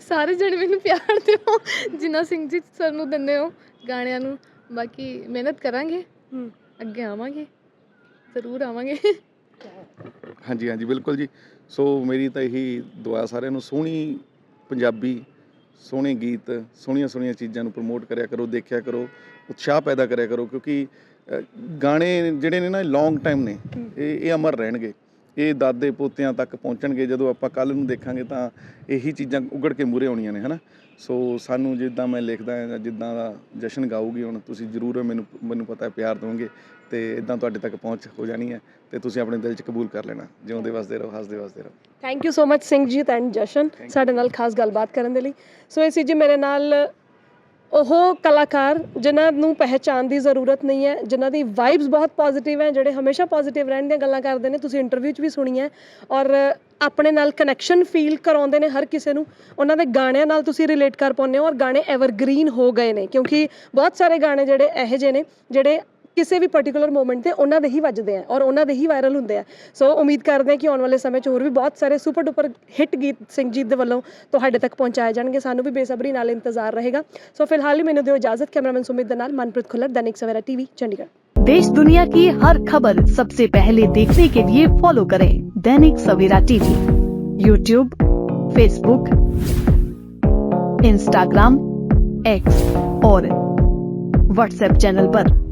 ਸਾਰੇ ਜਣੇ ਮੈਨੂੰ ਪਿਆਰ ਦਿਓ। ਜਿੰਨਾ ਸਿੰਘ ਜੀ ਸਰ ਨੂੰ ਦਿੰਦੇ ਹੋ ਗਾਣਿਆਂ ਨੂੰ। ਬਾਕੀ ਮਿਹਨਤ ਕਰਾਂਗੇ। ਅੱਗੇ ਆਵਾਂਗੇ। ਜ਼ਰੂਰ ਆਵਾਂਗੇ। ਹਾਂਜੀ ਹਾਂਜੀ ਬਿਲਕੁਲ ਜੀ। ਸੋ ਮੇਰੀ ਤਾਂ ਇਹੀ ਦੁਆ ਸਾਰਿਆਂ ਨੂੰ ਸੋਹਣੀ ਪੰਜਾਬੀ ਸੋਹਣੇ ਗੀਤ ਸੋਹਣੀਆਂ ਸੋਹਣੀਆਂ ਚੀਜ਼ਾਂ ਨੂੰ ਪ੍ਰਮੋਟ ਕਰਿਆ ਕਰੋ ਦੇਖਿਆ ਕਰੋ ਉਤਸ਼ਾਹ ਪੈਦਾ ਕਰਿਆ ਕਰੋ ਕਿਉਂਕਿ ਗਾਣੇ ਜਿਹੜੇ ਨੇ ਨਾ ਲੌਂਗ ਟਾਈਮ ਨੇ ਇਹ ਇਹ ਅਮਰ ਰਹਿਣਗੇ। ਇਹ ਦਾਦੇ ਪੋਤਿਆਂ ਤੱਕ ਪਹੁੰਚਣਗੇ ਜਦੋਂ ਆਪਾਂ ਕੱਲ ਨੂੰ ਦੇਖਾਂਗੇ ਤਾਂ ਇਹੀ ਚੀਜ਼ਾਂ ਉਗੜ ਕੇ ਮੂਰੇ ਆਉਣੀਆਂ ਨੇ ਹਨਾ? ਸੋ ਸਾਨੂੰ ਜਿੱਦਾਂ ਮੈਂ ਲਿਖਦਾ ਹਾਂ ਜਾਂ ਜਿੱਦਾਂ ਦਾ ਜਸ਼ਨ ਗਾਊਗੀ ਹੁਣ ਤੁਸੀਂ ਜ਼ਰੂਰ ਮੈਨੂੰ ਮੈਨੂੰ ਪਤਾ ਹੈ ਪਿਆਰ ਦਿਓਗੇ ਤੇ ਇਦਾਂ ਤੁਹਾਡੇ ਤੱਕ ਪਹੁੰਚ ਹੋ ਜਾਣੀ ਹੈ ਤੇ ਤੁਸੀਂ ਆਪਣੇ ਦਿਲ 'ਚ ਕਬੂਲ ਕਰ ਲੈਣਾ ਜਿਉਂਦੇ ਵਸਦੇ ਰਹੋ ਹੱਸਦੇ ਵਸਦੇ ਰਹੋ। Thank you so much Singhjeet and Jashan ਸਾਡੇ ਨਾਲ ਖਾਸ ਗੱਲਬਾਤ ਕਰਨ ਦੇ ਲਈ। ਸੋ ਇਹ ਸੀ ਜੀ ਮੇਰੇ ਨਾਲ ਉਹ ਕਲਾਕਾਰ, ਜਿਨ੍ਹਾਂ ਨੂੰ ਪਹਿਚਾਨ ਦੀ ਜ਼ਰੂਰਤ ਨਹੀਂ ਹੈ, ਜਿਨ੍ਹਾਂ ਦੀ ਵਾਈਬਸ ਬਹੁਤ ਪੋਜ਼ਿਟਿਵ ਹੈ, ਜਿਹੜੇ ਹਮੇਸ਼ਾ ਪੋਜ਼ਿਟਿਵ ਰਹਿਣ ਦੀਆਂ ਗੱਲਾਂ ਕਰਦੇ ਨੇ, ਤੁਸੀਂ ਇੰਟਰਵਿਊ 'ਚ ਵੀ ਸੁਣੀ ਹੈ, ਔਰ ਆਪਣੇ ਨਾਲ ਕਨੈਕਸ਼ਨ ਫੀਲ ਕਰਾਉਂਦੇ ਨੇ ਹਰ ਕਿਸੇ ਨੂੰ, ਉਹਨਾਂ ਦੇ ਗਾਣਿਆਂ ਨਾਲ ਤੁਸੀਂ ਰਿਲੇਟ ਕਰ ਪਾਉਂਦੇ ਹੋ, ਔਰ ਗਾਣੇ ਐਵਰਗ੍ਰੀਨ ਹੋ ਗਏ ਨੇ, ਕਿਉਂਕਿ ਬਹੁਤ ਸਾਰੇ ਗਾਣੇ ਜਿਹੜੇ ਇਹੋ ਜਿਹੇ ਨੇ, ਜਿਹੜੇ ਕਿਸੇ ਵੀ ਪਾਰਟਿਕੂਲਰ ਮੂਮੈਂਟ ਤੇ ਉਹਨਾਂ ਦੇ ਹੀ ਵੱਜਦੇ ਆ ਔਰ ਉਹਨਾਂ ਦੇ ਹੀ ਵਾਇਰਲ ਹੁੰਦੇ ਆ ਸੋ ਉਮੀਦ ਕਰਦੇ ਹਾਂ ਕਿ ਆਉਣ ਵਾਲੇ ਸਮੇਂ 'ਚ ਹੋਰ ਵੀ ਬਹੁਤ ਸਾਰੇ ਸੁਪਰ ਡੁਪਰ ਹਿੱਟ ਗੀਤ ਸਿੰਘਜੀਤ ਦੇ ਵੱਲੋਂ ਤੁਹਾਡੇ ਤੱਕ ਪਹੁੰਚਾਏ ਜਾਣਗੇ ਸਾਨੂੰ ਵੀ ਬੇਸਬਰੀ ਨਾਲ ਇੰਤਜ਼ਾਰ ਰਹੇਗਾ ਸੋ ਫਿਲਹਾਲ ਹੀ ਮੈਨੂੰ ਦਿਓ ਇਜਾਜ਼ਤ ਕੈਮਰਾਮੈਨ ਸੁਮਿਤ ਦੇ ਨਾਲ ਮਨਪ੍ਰੀਤ ਖੁੱਲਰ ਦੈਨਿਕ ਸਵੇਰਾ ਟੀਵੀ ਚੰਡੀਗੜ੍ਹ देश दुनिया की हर खबर सबसे पहले देखने के लिए फॉलो करें Dainik Savera TV YouTube Facebook Instagram X और व्हाट्सएप चैनल पर।